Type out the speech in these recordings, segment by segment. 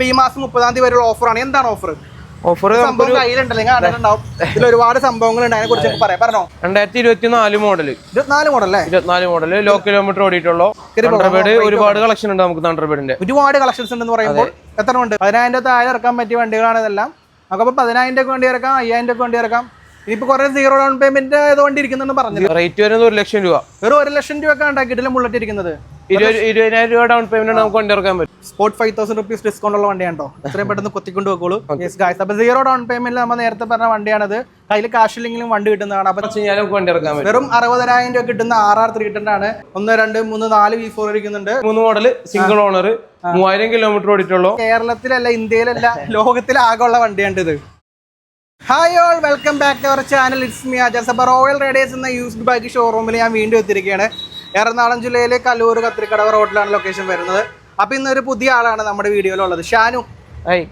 ഇപ്പൊ ഈ മാസം മുപ്പതാം തീയതി വരെയുള്ള ഓഫറാണ് എന്താണ് ഓഫർ ഓഫർ ഇതിൽ ഒരുപാട് സംഭവങ്ങൾ ഉണ്ട്. അതിനെ കുറിച്ച് പറയാം. പറഞ്ഞോ? രണ്ടായിരത്തി ഇരുപത്തി നാല് മോഡൽ ഇരുപത്തിനാല് മോഡൽ ഇരുപത്തിനാല്. മോഡൽ ലോ കിലോമീറ്റർ ഓടിയിട്ടുള്ളൂ തണ്ടർബേഡ് ഒരുപാട് കളക്ഷൻ ഉണ്ട് നമുക്ക് തണ്ടർബേഡിന്റെ ഒരുപാട് കളക്ഷൻസ് ഉണ്ടെന്ന് പറയുമ്പോൾ എത്ര ഉണ്ട് പതിനായിരം താഴെ ഇറക്കാൻ പറ്റിയ വണ്ടികളാണ് ഇതെല്ലാം. നമുക്ക് പതിനായിരം രൂപ വണ്ടി ഇറക്കാം അയ്യായിരം രൂപ വണ്ടി ഇറക്കാം. ഇനിയിപ്പോൾ കുറേ സീറോ ഡൗൺ പേയ്മെന്റ് ആയതുകൊണ്ട് ഇരിക്കുന്നുണ്ട് പറഞ്ഞു റേറ്റ് വരുന്നത് ഒരു ലക്ഷം രൂപ. വെറും ഒരു ലക്ഷം രൂപ ഉണ്ടാക്കിയിട്ടില്ല ബുള്ളറ്റ് ഇരിക്കുന്നത്? ഇരുപത് ഇരുപതിനായിരം രൂപ ഡൗൺ പേയ്മെന്റ് നമുക്ക് വണ്ടി ഇറക്കാൻ പറ്റും. Spot five thousand rupees discount ഉള്ള വണ്ടിയാണ് ഇത്രയും പെട്ടെന്ന് കൊത്തിക്കൊണ്ട് യെസ് ഗായ്സ് അപ്പോൾ സീറോ ഡൗൺ പേയ്മെന്റ് നമ്മൾ നേരത്തെ പറഞ്ഞ വണ്ടിയാണത്. കയ്യിൽ കാശ് ഇല്ലെങ്കിലും വണ്ടി കിട്ടുന്നതാണ്. കഴിഞ്ഞാൽ വണ്ടി ഇറക്കാൻ പറ്റും വെറും അറുപതിനായിരം രൂപ കിട്ടുന്ന ആർ ആർ ത്രീ ആണ്. ഒന്ന് രണ്ട് മൂന്ന് നാല് വി ഫോർ ഇരിക്കുന്നുണ്ട്. മൂന്ന് മോഡൽ സിംഗിൾ ഓണർ മൂവായിരം കിലോമീറ്റർ ഓടിയിട്ടുള്ളൂ. കേരളത്തിലല്ല ഇന്ത്യയിലല്ല ലോകത്തിലാകെ ഉള്ള വണ്ടിയാണ് ഇത് hi all welcome back to our channel it's me അജസബ Royal raiders എന്ന യൂസ്ഡ് ബൈക്ക് ഷോറൂമിൽ ഞാൻ വീണ്ടും എത്തിയിരിക്കുകയാണ്. എറണാകുളം ജില്ലയിലെ കല്ലൂർ കത്രിക്കടവ് റോഡിലാണ് ലൊക്കേഷൻ വരുന്നത്. അപ്പോൾ ഇന്നൊരു പുതിയ ആളാണ് നമ്മുടെ വീഡിയോയിലുള്ളത് Shanu.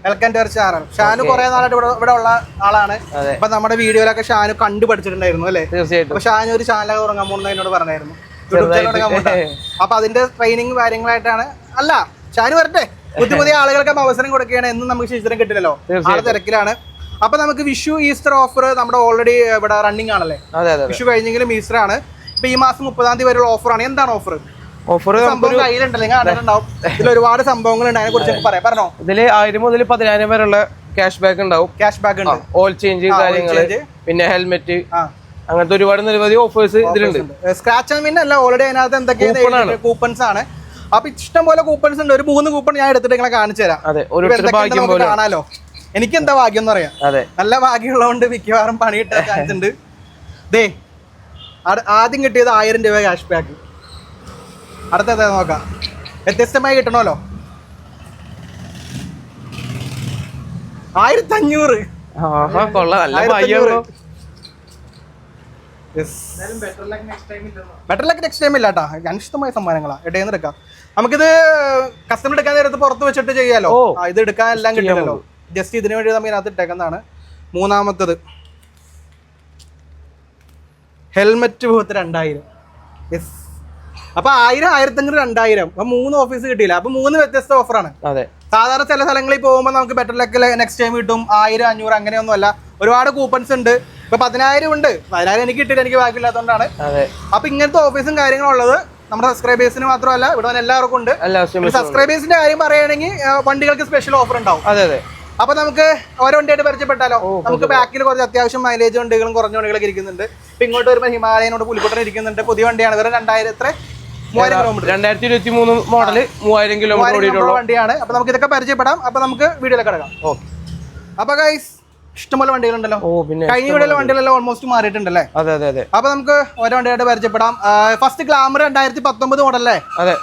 Welcome to our channel Shanu കുറേ നാളായിട്ട് ഇവിടെ ഇവിടെ ഉള്ള ആളാണ്. അപ്പോൾ അപ്പൊ നമ്മുടെ വീഡിയോയിലൊക്കെ ഷാനു കണ്ടു പഠിച്ചിട്ടുണ്ടായിരുന്നു അല്ലേ? തീർച്ചയായിട്ടും. അപ്പൊ ഷാനു ഒരു ചാനൽ തുടങ്ങാൻ പോകുന്നത് എന്നോട് പറഞ്ഞായിരുന്നു. അപ്പൊ അതിന്റെ ട്രെയിനിങ് കാര്യങ്ങളായിട്ടാണ്. അല്ല ഷാനു വരട്ടെ. പുതിയ പുതിയ ആളുകൾക്ക് അവസരം കൊടുക്കുകയാണ്. എന്നും നമുക്ക് ശിശിരം കിട്ടില്ലല്ലോ. ആ തിരക്കിലാണ്. അപ്പൊ നമുക്ക് വിഷു ഈസ്റ്റർ ഓഫർ നമ്മുടെ ഓൾറെഡി ഇവിടെ റണ്ണിങ് ആണല്ലേ? അതെ അതെ വിഷു കഴിഞ്ഞെങ്കിലും ഈസ്റ്റർ ആണ്. ഇപ്പൊ ഈ മാസം മുപ്പതാം തീയതി വരെയുള്ള ഓഫറാണ് എന്താണ് ഓഫർ ഓഫർ സംഭവം കയ്യിലുണ്ടല്ലോ? നിങ്ങൾ കണ്ടിട്ടുണ്ടാവും ഇതിൽ ഒരുപാട് സംഭവങ്ങളുണ്ട്. അതിനെ കുറിച്ച് പറയാം. പറഞ്ഞോ? ഇതിൽ ആയിരം മുതൽ പതിനായിരം വരെയുള്ള ക്യാഷ് ബാക്ക് ഉണ്ടാവും. ക്യാഷ് ബാക്ക് ഉണ്ട്. ഓയിൽ ചേഞ്ച് കാര്യങ്ങൾ. പിന്നെ ഹെൽമെറ്റ് അങ്ങനത്തെ ഒരുപാട് നിരവധി ഓഫേഴ്സ് ഇതിലുണ്ട്. സ്ക്രാച്ച് ആൻഡ് അല്ല. ഓൾറെഡി അതിനകത്ത് എന്തൊക്കെയാണ് കൂപ്പൺസ് ആണ്. അപ്പൊ ഇഷ്ടം പോലെ കൂപ്പൺസ് ഉണ്ട്. ഒരു മൂന്ന് കൂപ്പൺ ഞാൻ എടുത്തിട്ട് നിങ്ങളെ കാണിച്ചു തരാം. അതെ ഒരു കാണാലോ? എനിക്ക് എന്താ ഭാഗ്യം എന്ന് പറയാം. അതെ. നല്ല ഭാഗ്യമുള്ളതുകൊണ്ട് മിക്കവാറും പണി കിട്ടാൻ ചാൻസ് ഉണ്ട്. ദേ ആദ്യം കിട്ടിയത് ആയിരം രൂപ ക്യാഷ് ബാക്ക് അടുത്തത് നോക്കാം. വ്യത്യസ്തമായി കിട്ടണമല്ലോ. ആയിരത്തി അഞ്ഞൂറ് ബെറ്റർ ലക്ക് നെക്സ്റ്റ് ടൈം ഇല്ല കേട്ടാ അനിഷ്ടമായ സമ്മാനങ്ങളാ. ഇടയിൽ നിന്ന് എടുക്കാം. നമുക്കിത് കസ്റ്റമർ എടുക്കാൻ നേരത്ത് പുറത്ത് വെച്ചിട്ട് ചെയ്യാലോ? ഇത് എടുക്കാൻ എല്ലാം കിട്ടില്ലല്ലോ. ജസ്റ്റ് ഇതിനു വേണ്ടി നമ്മൾ ഇതിനകത്ത് ഇട്ടേക്കുന്നതാണ്. മൂന്നാമത്തത് ഹെൽമെറ്റ് പോകത്ത് രണ്ടായിരം. യെസ് അപ്പൊ ആയിരം ആയിരത്തഞ്ഞൂറ് രണ്ടായിരം. അപ്പൊ മൂന്ന് ഓഫീസ് കിട്ടിയില്ല. അപ്പൊ മൂന്ന് വ്യത്യസ്ത ഓഫറാണ് അതെ. സാധാരണ ചില സ്ഥലങ്ങളിൽ പോകുമ്പോൾ നമുക്ക് ബെറ്റർ ലക്കിൽ നെക്സ്റ്റ് ടൈം കിട്ടും. ആയിരം അഞ്ഞൂറ് അങ്ങനെയൊന്നും അല്ല. ഒരുപാട് കൂപ്പൺസ് ഉണ്ട്. ഇപ്പൊ പതിനായിരം ഉണ്ട്. പതിനായിരം എനിക്ക് കിട്ടിയിട്ട് എനിക്ക് ബാക്കിയില്ലാത്തതുകൊണ്ടാണ്. അപ്പൊ ഇങ്ങനത്തെ ഓഫീസും കാര്യങ്ങളും ഉള്ളത് നമ്മുടെ സബ്സ്ക്രൈബേഴ്സിന് മാത്രമല്ല ഇവിടെ എല്ലാവർക്കും ഉണ്ട്. സബ്സ്ക്രൈബേഴ്സിന്റെ കാര്യം പറയുകയാണെങ്കിൽ വണ്ടികൾക്ക് സ്പെഷ്യൽ ഓഫർ ഉണ്ടാവും. അതെ അതെ. അപ്പൊ നമുക്ക് ഓരോ വണ്ടിയായിട്ട് പരിചയപ്പെട്ടാലോ? നമുക്ക് ബാക്കിൽ കുറച്ച് അത്യാവശ്യം മൈലേജ് വണ്ടികളും കുറഞ്ഞ വണ്ടികളൊക്കെ ഇരിക്കുന്നുണ്ട്. ഇപ്പൊ ഇങ്ങോട്ട് വരുമ്പോൾ ഹിമാലയനോട് പുലിക്കുട്ടൻ ഇരിക്കുന്നുണ്ട്. പുതിയ വണ്ടിയാണ്. വെറും രണ്ടായിരം എത്ര? മൂവായിരം കിലോമീറ്റർ രണ്ടായിരത്തി ഇരുപത്തി മൂന്ന് മോഡൽ മൂവായിരം കിലോമീറ്റർ വണ്ടിയാണ്. അപ്പൊ നമുക്ക് ഇതൊക്കെ പരിചയപ്പെടാം. അപ്പൊ നമുക്ക് വീഡിയോയിലേക്ക് കിടക്കാം. അപ്പൊ ഗൈസ് ഇഷ്ടംപോലെ വണ്ടികളുണ്ടല്ലോ. ഓ പിന്നെ കഴിഞ്ഞ വീടുള്ള വണ്ടികളെല്ലാം ഓൾമോസ്റ്റ് മാറിയിട്ടുണ്ടല്ലേ? അതെ അതെ അതെ. അപ്പൊ നമുക്ക് ഓരോ വണ്ടിയായിട്ട് പരിചയപ്പെടാം. ഫസ്റ്റ് ഗ്ലാമർ രണ്ടായിരത്തി പത്തൊമ്പത് മോഡലല്ലേ അതെ.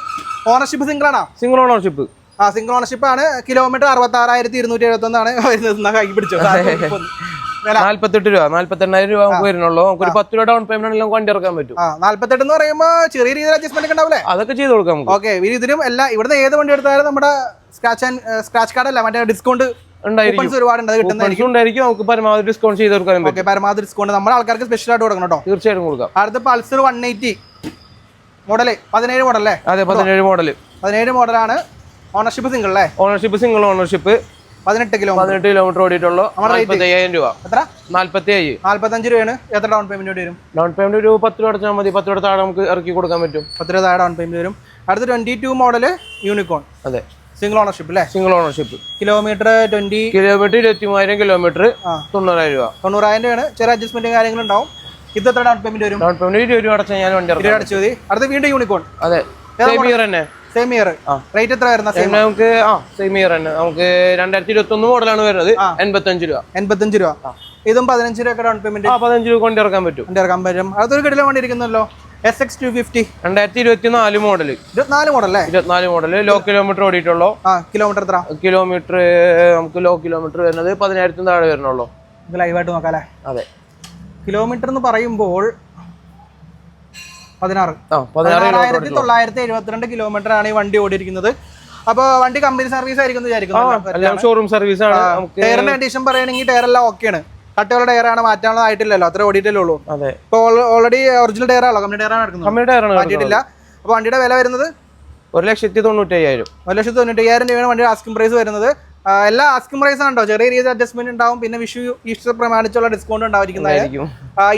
ഓണർഷിപ്പ് സിംഗിൾ ആണോ? സിംഗിൾ ഓണർഷിപ്പ് ആ സിംഗിൾ ഓണർഷിപ്പ് ആണ്. കിലോമീറ്റർ അറുപത്തി ആറായിരത്തി ഇരുന്നൂറ്റി എഴുപത്തി ഒന്നാണ് വരുന്നത് എന്നാ കൈ പിടിച്ചു നാല്പത്തെട്ട് രൂപ നാല്പത്തെണ്ണായിരം രൂപ നമുക്ക് വരുന്നുള്ളൂ. നമുക്ക് ഒരു പത്ത് രൂപ ഡൗൺ പേയ്മെന്റ് ആണെങ്കിലും വണ്ടി ഇറക്കാൻ പറ്റും. നാല്പത്തെട്ട് എന്ന് പറയുമ്പോൾ ചെറിയ രീതിയിൽ അഡ്ജസ്റ്റ്മെന്റ് ഉണ്ടാവില്ലേ? അതൊക്കെ ചെയ്ത് കൊടുക്കാം ഓക്കെ ഇതിലും എല്ലാം ഇവിടുന്ന് ഏത് വണ്ടി എടുത്താലും നമ്മുടെ സ്ക്രാച്ച് ആൻഡ് സ്ക്രാച്ച് കാർഡ് അല്ല മറ്റേ ഡിസ്കൗണ്ട് നമുക്ക് പരമാവധി ഡിസ്കൗണ്ട് ചെയ്ത് കൊടുക്കാൻ പറ്റും. പരമാവധി ഡിസ്കൗണ്ട് നമ്മുടെ ആൾക്കാർക്ക് സ്പെഷ്യൽ ആയിട്ട് കൊടുക്കണം കേട്ടോ. തീർച്ചയായിട്ടും കൊടുക്കാം. അടുത്ത പൾസർ വൺ എയ്റ്റി മോഡൽ പതിനേഴ് മോഡലല്ലേ അതെ പതിനേഴ് മോഡൽ പതിനേഴ് മോഡലാണ് ഓണർഷിപ്പ് സിംഗിൾ അല്ലേ? ഓണർഷിപ്പ് സിംഗിൾ ഓണർഷിപ്പ് പതിനെട്ട് കിലോ പതിനെട്ട് കിലോമീറ്റർ ഓടിയിട്ടുള്ളൂ. അയ്യായിരം രൂപ. എത്ര? നാല്പത്തി അയ്യ് നാല്പത്തഞ്ച് രൂപയാണ്. എത്ര ഡൗൺ പേയ്മെന്റ് വരും? ഡൗൺ പേയ്മെന്റ് ഒരു പത്ത് രൂപ അടച്ചാൽ മതി. പത്ത് രൂപ താഴെ നമുക്ക് ഇറക്കി കൊടുക്കാൻ പറ്റും. പത്ത് രൂപ താഴെ ഡൗൺ പേയ്മെന്റ് വരും. അടുത്ത ട്വന്റി ടു മോഡൽ യൂണിക്കോൺ അതെ. സിംഗിൾ ഓണർഷിപ്പ് അല്ലേ? Single ownership kilometre twenty kilometre ഇരുപത്തി മൂവായിരം കിലോമീറ്റർ. തൊണ്ണൂറായിരം രൂപ. തൊണ്ണൂറായിരം രൂപയാണ്. ചെറിയ അഡ്ജസ്റ്റ്മെന്റ് കാര്യങ്ങൾ ഉണ്ടാവും. ഇത് എത്ര ഡൗൺ പേയ്മെന്റ് വരും? ഡൗൺ പേയ്മെന്റ് ഇരുപത് രൂപ അടച്ചാൽ ഞാൻ വണ്ടി അടച്ചു മതി. അടുത്ത വീണ്ടും യൂണിക്കോൺ അതെ. തന്നെ. സെയിം ഇയർ റേറ്റ് എത്ര വരുന്ന സെയിം നമുക്ക് ആ സെയിം ഇയർ തന്നെ. നമുക്ക് രണ്ടായിരത്തി ഇരുപത്തി ഒന്ന് മോഡലാണ് വരുന്നത് എൺപത്തഞ്ച് രൂപ. എൺപത്തഞ്ച് രൂപ. ഇതും പതിനഞ്ച് രൂപ ഡൗൺ പേയ്മെന്റ് പതിനഞ്ച് രൂപ കൊണ്ട് ഇറക്കാൻ പറ്റും. വണ്ടി ഇറക്കാൻ പറ്റും. അതൊരു കിടിലം വണ്ടി ഇരിക്കുന്നല്ലോ. എസ് എക്സ് ടു ഫിഫ്റ്റി രണ്ടായിരത്തി ഇരുപത്തി നാല് മോഡൽ ഇരുപത്തിനാല് മോഡൽ ഇരുപത്തിനാല് മോഡൽ ലോ കിലോമീറ്റർ ഓടിയിട്ടുള്ളൂ. കിലോമീറ്റർ എത്ര? കിലോമീറ്റർ നമുക്ക് ലോ കിലോമീറ്റർ വരുന്നത് പതിനായിരത്തിന് താഴെ വരുന്നുള്ളൂ. ഇത് ലൈവായിട്ട് നോക്കാം അല്ലേ? അതെ. കിലോമീറ്റർ എന്ന് പറയുമ്പോൾ പതിനാറ്. പതിനാറായിരത്തി തൊള്ളായിരത്തി എഴുപത്തിരണ്ട് കിലോമീറ്റർ ആണ് ഈ വണ്ടി ഓടിയിരിക്കുന്നത്. അപ്പൊ വണ്ടി കമ്പനി സർവീസ് ആയിരിക്കും വിചാരിക്കുന്നു. ഷോറൂം സർവീസ് ആണ്. ടയറിന്റെ കണ്ടീഷൻ പറയുകയാണെങ്കിൽ ടയർ എല്ലാം ഓക്കെയാണ് കട്ടയുള്ള ടയർ ആണ് മാറ്റാനുള്ള ആയിട്ടില്ലല്ലോ. അത്ര ഓടിയിട്ടല്ലേ ഉള്ളൂ. ഇപ്പൊ ഓൾറെഡി ഒറിജിനൽ ടയർ ആണല്ലോ കമ്പനി ടയർ ആണ് എടുക്കുന്നത്. മാറ്റിയിട്ടില്ല. അപ്പൊ വണ്ടിയുടെ വില വരുന്നത്? ഒരു ലക്ഷത്തി തൊണ്ണൂറ്റി അയ്യായിരം. ഒരു ലക്ഷത്തി തൊണ്ണൂറ്റി അയ്യായിരം രൂപയാണ് വണ്ടിയുടെ ആസ്കിംഗ് പ്രൈസ് വരുന്നത്. എല്ലാ ആസ്കിംഗ് പ്രൈസ് ആണോ ചെറിയ രീതിയിൽ അഡ്ജസ്റ്റ്മെന്റ് ഉണ്ടാവും പിന്നെ വിഷു ഈസ്റ്റർ പ്രമാണിച്ചുള്ള ഡിസ്കൗണ്ട് ആയിരിക്കും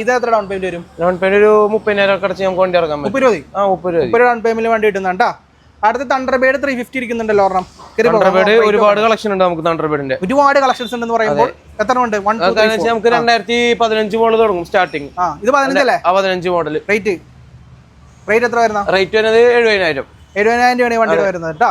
ഇത് എത്ര ഡൗൺ പേയ്മെന്റ് വരും? ഡൗൺ പേയ്മെന്റ് ഒരു മുപ്പതിനായിരം ഒക്കെ അടച്ച് നമുക്ക് വണ്ടി ഇറങ്ങാം മുപ്പത് രൂപ ആ മുപ്പത് രൂപ മുപ്പത് ഡൗൺ പേയ്മെന്റ് വണ്ടി കിട്ടുന്നുണ്ടാ അടുത്ത തണ്ടർബേഡ് ത്രീ ഫിഫ്റ്റി ഇരിക്കുന്നുണ്ടല്ലോ ഒരെണ്ണം. തണ്ടർബേഡ് ഒരുപാട് കളക്ഷൻ ഉണ്ട് നമുക്ക് തണ്ടർബേഡിന്റെ ഒരുപാട് കളക്ഷൻസ് ഉണ്ടെന്ന് പറയുമ്പോൾ എത്ര ഉണ്ട്? നമുക്ക് രണ്ടായിരത്തി പതിനഞ്ച് മോഡൽ തുടങ്ങും സ്റ്റാർട്ടിങ് ആ ഇത് പതിനഞ്ചല്ലേ ആ പതിനഞ്ച് മോഡൽ റേറ്റ് റേറ്റ് എത്ര വരുന്ന റേറ്റ് വരുന്നത് എഴുപതിനായിരം. എഴുപതിനായിരം രൂപയാണ് വണ്ടി വരുന്നത് കേട്ടോ.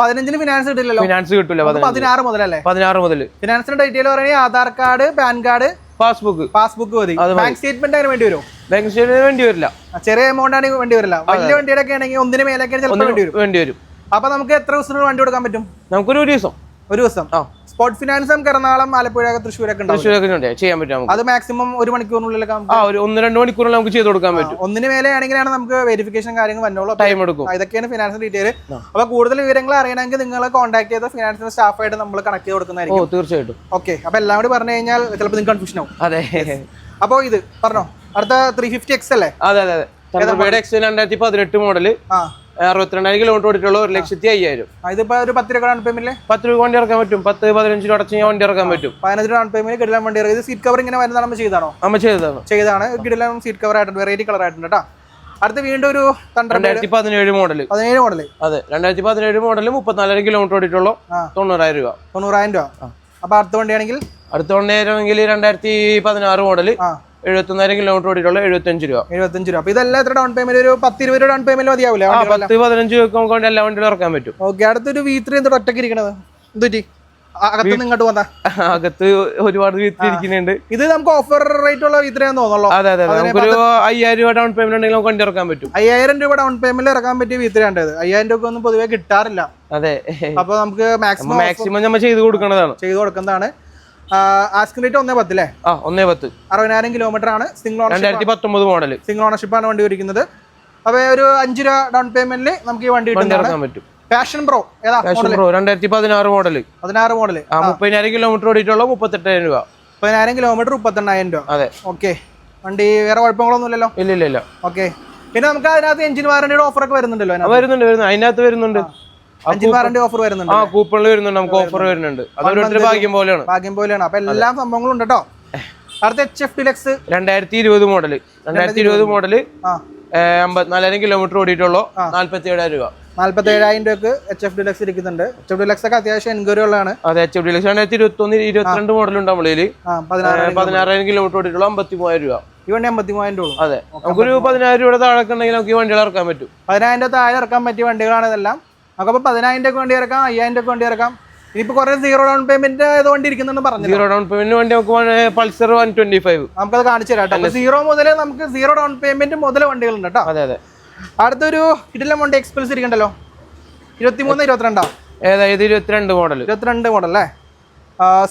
പതിനഞ്ചിന് ഫിനാൻസ് കിട്ടില്ലല്ലോ. ഫിനാൻസ് കിട്ടില്ല പതിനാറ് മുതലല്ലേ? പതിനാറ് മുതൽ ഫിനാൻസിന്റെ ഡീറ്റെയിൽ പറയുകയാണെങ്കിൽ Aadhaar card PAN card passbook passbook മതി. ബാങ്ക് സ്റ്റേറ്റ്മെന്റ് അങ്ങനെ വേണ്ടി വരുമോ ബാങ്ക് സ്റ്റേറ്റ്മെന്റ് വേണ്ടി വരില്ല. ചെറിയ എമൗണ്ട് ആണെങ്കിൽ വേണ്ടി വരില്ല. വലിയ വണ്ടിയുടെ ഒക്കെ ആണെങ്കിൽ ഒന്നിന് മേലൊക്കെ വേണ്ടി വരും. വേണ്ടി വരും. അപ്പൊ നമുക്ക് എത്ര ദിവസം വണ്ടി കൊടുക്കാൻ പറ്റും? നമുക്കൊരു ഒരു ദിവസം. ഒരു ദിവസം. ആ. സ്പോട്ട് ഫിനാൻസ് നമുക്ക് എറണാകുളം ആലപ്പുഴ തൃശ്ശൂരൊക്കെ തൃശ്ശൂരൊക്കെ ഉണ്ട്. ചെയ്യാൻ പറ്റും അത് മാക്സിമം ഒരു മണിക്കൂറിനുള്ളിലൊക്കെ ആ ഒരു ഒന്ന് രണ്ട് മണിക്കൂറിൽ നമുക്ക് ചെയ്ത് കൊടുക്കാൻ പറ്റും. ഒന്നിന് മേലെ ആണെങ്കിലാണ് നമുക്ക് വെരിഫിക്കേഷൻ കാര്യങ്ങൾ വന്നോളൂ ടൈം എടുക്കും. ഇതൊക്കെയാണ് ഫിനാൻസ് ഡീറ്റെയിൽ അപ്പൊ കൂടുതൽ വിവരങ്ങൾ അറിയണമെങ്കിൽ നിങ്ങൾ കോൺടാക്ട് ചെയ്ത ഫിനാൻസിന്റെ സ്റ്റാഫായിട്ട് നമ്മൾ കണക്ട് ചെയ്ത് കൊടുക്കുന്നതായിരിക്കും. തീർച്ചയായിട്ടും. ഓക്കെ അപ്പൊ എല്ലാം കൂടി പറഞ്ഞു കഴിഞ്ഞാൽ ചിലപ്പോൾ നിങ്ങൾക്ക് കൺഫ്യൂഷൻ ആവും. അതെ. അപ്പോൾ ഇത് പറഞ്ഞോ. അടുത്ത ത്രീ ഫിഫ്റ്റി എക്സ് അല്ലേ? അതെ അതെ അതെ. എക്സ് രണ്ടായിരത്തി പതിനെട്ട് മോഡൽ ആ. അറുപത്തിരണ്ടായിരം കിലോമീറ്റർ ഓടിയിട്ടുള്ള ഒരു ലക്ഷത്തി അയ്യായിരം. ഇതിപ്പോ ഒരു പത്ത് രൂപ ഡൗൺ പേയ്മെന്റ് പത്ത് രൂപ വണ്ടി ഇറക്കാൻ പറ്റും. പത്ത് പതിനഞ്ച് രൂപ അടച്ച് ഞാൻ വണ്ടി ഇറക്കാൻ പറ്റും. പതിനഞ്ച് ഡൗൺ പേയ്മെന്റ് കിടിലം വണ്ടി ഇറക്കി സീറ്റ് കവർ ഇങ്ങനെ വരുന്നതാണ് നമ്മൾ ചെയ്താണോ അമ്മ ചെയ്തതാണ്. ചെയ്താണ് കിടിലം സീറ്റ് കവർ ആയിട്ടുണ്ട്. വെറൈറ്റി കളർ ആയിട്ടുണ്ട് കേട്ടോ അടുത്ത വീണ്ടും ഒരു രണ്ടായിരത്തി പതിനേഴ് മോഡൽ പതിനേഴ് മോഡൽ അതെ രണ്ടായിരത്തി പതിനേഴ് മോഡൽ മുപ്പത്തിനാലായിരം കിലോമീറ്റർ ഓടിയിട്ടുള്ള. തൊണ്ണൂറായിരം രൂപ. തൊണ്ണൂറായിരം രൂപ. അപ്പൊ അടുത്ത വണ്ടിയാണെങ്കിൽ? അടുത്ത വണ്ടിയായിരുന്നെങ്കിൽ രണ്ടായിരത്തി പതിനാറ് മോഡൽ ആ. എഴുപത്തൊന്നായിരം കിലോമീറ്റർ ഓടിയിട്ടുള്ള എഴുപത്തഞ്ച് രൂപ. എഴുപത്തഞ്ച് രൂപ. ഇതെല്ലാം എത്ര ഡൗൺ പേയ്മെന്റ് ഒരു പത്ത് ഇരുപത് രൂപ ഡൗൺ പേയ്മെന്റ് മതിയാവില്ല പത്ത് പതിനഞ്ച് രൂപ കൊണ്ട് എല്ലാ വണ്ടിയിലും ഇറക്കാൻ പറ്റും. ഓക്കെ അടുത്തൊരു വി ത്രീ ഒറ്റയ്ക്ക് ഇരിക്കണത്. എന്തുറ്റി അകത്ത് ഇങ്ങോട്ട് വന്നാ? അകത്ത് ഒരുപാട് ഇരിക്കുന്നുണ്ട്. ഇത് നമുക്ക് ഓഫർ റേറ്റ് ഉള്ള വി ത്രീ ആണെന്ന് തോന്നുള്ളൂ അതെ അതെ നമുക്കൊരു അയ്യായിരം രൂപ ഡൗൺ പേയ്മെന്റ് ഉണ്ടെങ്കിൽ നമുക്ക് വണ്ടി ഇറക്കാൻ പറ്റും. അയ്യായിരം രൂപ ഡൗൺ പേയ്മെന്റ് ഇറക്കാൻ പറ്റിയ വീത്രയാണ്ടത് അയ്യായിരം രൂപ ഒന്നും പൊതുവെ കിട്ടാറില്ല. അതെ. അപ്പൊ നമുക്ക് മാക്സിമം മാക്സിമം നമ്മൾ ചെയ്ത് കൊടുക്കുന്നതാണ് ചെയ്ത് കൊടുക്കുന്നതാണ്. ആസ്കിൻ റേറ്റ് ഒന്നേ ആ ഒന്നേ പത്ത്. അറുപതിനായിരം കിലോമീറ്റർ ആണ് സിംഗിൾ ഓണർഷിപ്പ് രണ്ടായിരത്തി പത്തൊമ്പത് മോഡൽ സിംഗിൾ ഓണർഷിപ്പ് ആണ് വണ്ടി ഓടിക്കുന്നത്. അപ്പൊ ഒരു അഞ്ച് രൂപ ഡൗൺ പേയ്മെന്റിൽ നമുക്ക് ഈ വണ്ടി ഇറക്കാൻ പറ്റും. പാഷൻ പ്രോ ഏതാ ഫാഷൻ പ്രോ രണ്ടായിരത്തി പതിനാറ് മോഡൽ പതിനാറ് മോഡൽ ആ മുപ്പതിനായിരം കിലോമീറ്റർ ഓടിയിട്ടുള്ള മുപ്പത്തെട്ടായിരം രൂപ. മുപ്പതിനായിരം കിലോമീറ്റർ മുപ്പത്തെണ്ണായിരം രൂപ. അതെ. ഓക്കെ വണ്ടി വേറെ കുഴപ്പങ്ങളൊന്നും ഇല്ലല്ലോ ഇല്ല ഇല്ല ഇല്ല ഓക്കെ പിന്നെ നമുക്ക് അതിനകത്ത് എഞ്ചിൻ വാറണ്ടിയുടെ ഓഫർ ഒക്കെ വരുന്നുണ്ടല്ലോ വരുന്നുണ്ട് വരുന്നുണ്ട്. അതിനകത്ത് വരുന്നുണ്ട്. ഓഫർ വരുന്നുണ്ട് ആ കൂപ്പണിൽ വരുന്നുണ്ട് നമുക്ക് ഓഫർ വരുന്നുണ്ട്. അതൊരു ഭാഗ്യം പോലെയാണ്. ഭാഗ്യം പോലെയാണ്. അപ്പൊ എല്ലാ സംഭവങ്ങളും ഉണ്ട് കേട്ടോ അടുത്ത എച്ച് എഫ് ഡിലക്സ് രണ്ടായിരത്തി ഇരുപത് മോഡൽ. രണ്ടായിരത്തി ഇരുപത് മോഡൽ അമ്പത്തിനാലായിരം കിലോമീറ്റർ ഓടിയിട്ടുള്ളൂ. നാല്പത്തി ഏഴായിരം രൂപ. നാല്പത്തി ഏഴായിരം രൂപക്ക് എച്ച് എഫ് ഡിലക്സ് ഇരിക്കുന്നുണ്ട്. എച്ച് എഫ് ഡിലക്സ് ഒക്കെ അത്യാവശ്യം എൻക്വയറി ഉള്ളതാണ് അതെ എച്ച് എഫ് ഡിലക്സ് രണ്ടായിരത്തി ഇരുപത്തി ഒന്ന് ഇരുപത്തിരണ്ട് മോഡലുണ്ട് നമ്മളിൽ പതിനാറായിരം കിലോമീറ്റർ ഓടിയിട്ടുള്ള. അമ്പത്തി മൂവായിരം രൂപ. ഈ വണ്ടി അമ്പത്തി മൂവായിരം രൂപ അതെ. നമുക്കൊരു പതിനായിരം രൂപയുടെ താഴെ ഉണ്ടെങ്കിൽ നമുക്ക് ഈ വണ്ടികൾ ഇറക്കാൻ പറ്റും. പതിനായിരം രൂപ താഴെ ഇറക്കാൻ പറ്റിയ വണ്ടികളാണ് ഇതെല്ലാം. നമുക്കപ്പോൾ പതിനായിരം രൂപ വണ്ടി ഇറക്കാം അയ്യായിരം രൂപ വണ്ടി ഇറക്കാം. ഇനിയിപ്പോൾ കുറേ സീറോ ഡൗൺ പേയ്മെന്റ് ഏത് വണ്ടി ഇരിക്കുന്നുണ്ട് പറഞ്ഞു സീറോ ഡൗൺ പേയ്മെന്റ് വണ്ടി നമുക്ക് പൾസർ വൺ ട്വന്റി ഫൈവ് നമുക്കത് കാണിച്ചു തരാം കേട്ടോ. സീറോ മുതൽ നമുക്ക് സീറോ ഡൗൺ പേയ്മെന്റ് മുതൽ വണ്ടികളുണ്ട് കേട്ടോ. അതെ അതെ. അടുത്തൊരു ഇടിലം വണ്ടി എക്സ്പ്രസ് ഇരിക്കണ്ടല്ലോ. ഇരുപത്തിമൂന്ന് ഇരുപത്തിരണ്ടോ? ഏതായത് ഇരുപത്തിരണ്ട് മോഡൽ ഇരുപത്തിരണ്ട് മോഡൽ അല്ലേ?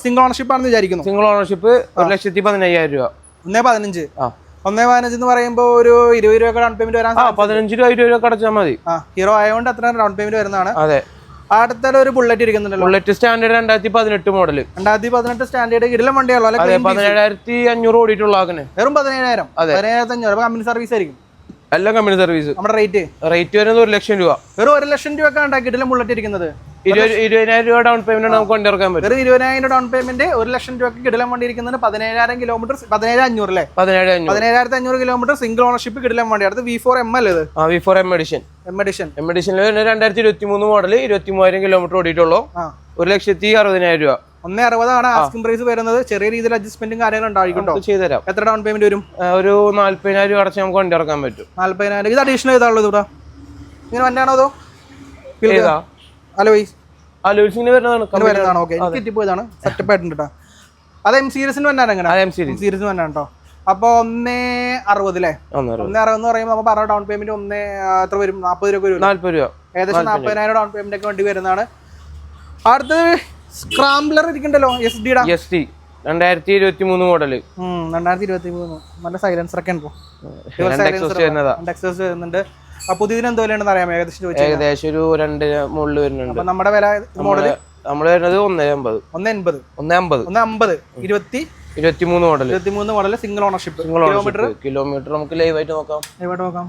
സിംഗിൾ ഓണർഷിപ്പ് ആണെന്ന് വിചാരിക്കുന്നു. സിംഗിൾ ഓണർഷിപ്പ് ഒരു ലക്ഷത്തി പതിനയ്യായിരം രൂപ. ഒന്നേ പതിനഞ്ച്. ആ. ഒന്നേ പതിനഞ്ച് എന്ന് പറയുമ്പോൾ ഒരു ഇരുപത് രൂപ ഡൗൺ പേയ്മെന്റ് വരാൻ പതിനഞ്ച് രൂപ ഇരുപത് രൂപ അടച്ചാൽ മതി. ആ ഹീറോ ആയതുകൊണ്ട് അത്ര ഡൗൺ പേയ്മെന്റ് വരുന്നതാണ്. അതെ. അടുത്തത് ഒരു ബുള്ളറ്റ് ഇരിക്കുന്നുണ്ടല്ലോ. ബുള്ളറ്റ് സ്റ്റാൻഡേർഡ് രണ്ടായിരത്തി പതിനെട്ട് മോഡൽ രണ്ടായിരത്തി പതിനെട്ട് സ്റ്റാൻഡേർഡ് ഇടലം വണ്ടിയാണല്ലോ പതിനേഴായിരത്തി അഞ്ഞൂറ് ഓടിയിട്ടുള്ള വെറും പതിനേഴായിരം. അതെ. പതിനേഴായിരത്തി അഞ്ഞൂറ്. കമ്പനി സർവീസ് ആയിരിക്കും. എല്ലാം കമ്പനി സർവീസ് നമ്മുടെ റേറ്റ് റേറ്റ് വരുന്നത് ഒരു ലക്ഷം രൂപ. വെറും ഒരു ലക്ഷം രൂപ ഒക്കെ ഉണ്ടാക്കി ബുള്ളറ്റ് ഇരിക്കുന്നത്. ഇരുപതിനായിരം രൂപ ഡൗൺ പേയ്മെന്റ് നമുക്ക് വണ്ടി ഇറക്കാൻ പറ്റും. വെറും ഇരുപതിനായിരം ഡൗൺ പേയ്മെന്റ് ഒരു ലക്ഷം രൂപയ്ക്ക് കിടലം വണ്ടി ഇരിക്കുന്നത് പതിനേഴായിരം കിലോമീറ്റർ പതിനേഴ് അഞ്ഞൂറ് അല്ലേ? പതിനേഴ് പതിനേഴായിരത്തി അഞ്ഞൂറ് കിലോമീറ്റർ സിംഗിൾ ഓണർഷിപ്പ് കിടലം വണ്ടി. അടുത്ത് വി ഫോർ എം എൽ ഇത്? ആ V four M edition M edition M എഡിഷനിൽ രണ്ടായിരത്തി ഇരുപത്തി മൂന്ന് മോഡൽ ഇരുപത്തി മൂവായിരം കിലോമീറ്റർ ഓടിയിട്ടുള്ളൂ ഒരു ലക്ഷത്തി അറുപതിനായിരം രൂപ. ഒന്നേ അറുപതാണ് ആസ്കിംഗ് പ്രൈസ് വരുന്നത്. ചെറിയ രീതിയിൽ അഡ്ജസ്റ്റ്മെന്റും കാര്യങ്ങളും ഉണ്ടായിരിക്കും കേട്ടോ നമുക്ക് ചെയ്തുതരാം. എത്ര ഡൗൺ പേയ്മെന്റ് വരും? ഒരു നാല്പതിനായിരം അടച്ച് നമുക്ക് വണ്ടി ഇറക്കാൻ പറ്റും. നാല്പതിനായിരം. ഇത് അഡീഷണൽ ചെയ്താണുള്ളത് ഇവിടെ? ഇങ്ങനെ വണ്ടിയാണോ അതോ? ലൂസിന് വരുന്നതാണ് ഇത് വരുന്നതാണ്? ഓക്കെ എനിക്ക് കിട്ടിപ്പോയതാണ്. സെറ്റപ്പ് ആയിട്ടുണ്ട് കേട്ടോ അത് എം സീരീസിന് വന്നാണ് എം എം സീരീസ് സീരീസിന് വന്നാണ് കേട്ടോ അപ്പോൾ ഒന്നേ അറുപത് അല്ലേ ഒന്നേ അറുപത്. എന്ന് പറയുമ്പോൾ പറഞ്ഞ ഡൗൺ പേയ്മെന്റ് ഒന്നേ എത്ര വരും? നാൽപ്പത് രൂപ വരും നാല്പത് രൂപ. ഏകദേശം നാൽപ്പതിനായിരം ഡൗൺ പേയ്മെന്റ് ഒക്കെ വണ്ടി വരുന്നതാണ്. അടുത്തത് സ്ക്രാംബ്ലർ ഇരിക്കണ്ടല്ലോ എസ് ഡിയുടെ എസ് ടി? രണ്ടായിരത്തി ഇരുപത്തി മൂന്ന് മോഡൽ രണ്ടായിരത്തി ഇരുപത്തി മൂന്ന് നല്ല സൈലൻസർ ഒക്കെ ഉണ്ടോ അപ്പൊ ഇതിന് വരുന്നുണ്ട്. അപ്പൊ എന്തോ വിലയുണ്ടെന്ന് അറിയാമോ? ഏകദേശം ചോദിച്ചാൽ ഏകദേശം ഒരു രണ്ട് മുകളിൽ വരുന്നുണ്ട്. നമ്മുടെ വില മോഡൽ നമ്മൾ വരുന്നത് ഒന്ന് അമ്പത്. ഒന്ന് എൺപത്. ഒന്ന് അമ്പത്. ഒന്ന് അമ്പത്. ഇരുപത്തി ഇരുപത്തി മൂന്ന് മോഡൽ ഇരുപത്തി മൂന്ന് model single ownership kilometre kilometre നമുക്ക് ലൈവായിട്ട് നോക്കാം. ലൈവായിട്ട് നോക്കാം.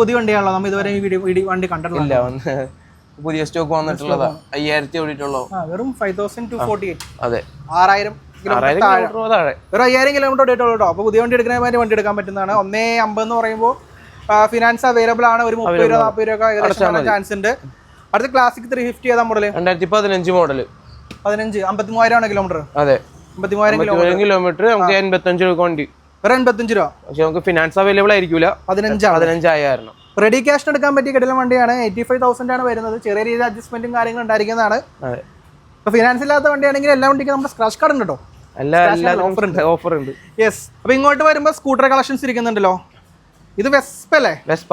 പുതിയ വണ്ടിയാണല്ലോ. നമ്മൾ ഇതുവരെ ഈ വണ്ടി കണ്ടിട്ടില്ല. പുതിയ സ്റ്റോക്ക് വന്നിട്ടുള്ളതാ അയ്യായിരത്തി ഓടിയിട്ടുള്ളൂ. വെറും five thousand two forty eight അതെ. ആറായിരം ഒരു അയ്യായിരം കിലോമീറ്റർ ഓടിയിട്ടുള്ളൂ കേട്ടോ അപ്പോൾ പുതിയ വണ്ടി എടുക്കുന്ന വണ്ടി എടുക്കാൻ പറ്റുന്നതാണ്. ഒന്നേ അമ്പത് എന്ന് പറയുമ്പോൾ ഫിനാൻസ് അവൈലബിൾ ആണ്. ഒരു മുപ്പത് രൂപ നാൽപ്പത് രൂപ ഏകദേശം ചാൻസ് ഉണ്ട്. അടുത്ത ക്ലാസിക് ത്രീ ഫിഫ്റ്റി ഏതാ മോഡൽ രണ്ടായിരത്തി പതിനഞ്ച് മോഡൽ പതിനഞ്ച് അമ്പത്തി മൂവായിരം ആണ് കിലോമീറ്റർ അതെ. അമ്പത്തി മൂവായിരം കിലോമീറ്റർ കിലോമീറ്റർ നമുക്ക് എൺപത്തഞ്ച് രൂപ വണ്ടി. വെറും എൺപത്തഞ്ച് രൂപ. പക്ഷെ നമുക്ക് ഫിനാൻസ് അവൈലബിൾ ആയിരിക്കില്ല പതിനഞ്ചാണ്. പതിനഞ്ചായിരം റെഡി ക്യാഷിന് എടുക്കാൻ പറ്റിയ കിടലം വണ്ടിയാണ്. എയ്റ്റി ഫൈവ് തൗസൻഡ് ആണ് വരുന്നത്. ചെറിയ രീതിയിൽ അഡ്ജസ്റ്റ്മെന്റും കാര്യങ്ങളും ഉണ്ടായിരിക്കുന്നതാണ്. അതെ. ഇപ്പോൾ ഫിനാൻസ് ഇല്ലാത്ത വണ്ടിയാണെങ്കിൽ എല്ലാ വണ്ടിക്കും നമ്മുടെ സ്ക്രാച്ച് കാർഡ് ഉണ്ട് കേട്ടോ ഓഫർ ഉണ്ട് ഓഫർ ഉണ്ട്. യെസ് അപ്പൊ ഇങ്ങോട്ട് വരുമ്പോൾ സ്കൂട്ടർ കളക്ഷൻസ് ഇരിക്കുന്നുണ്ടല്ലോ. ഇത് വെസ്പ അല്ലേ? വെസ്പ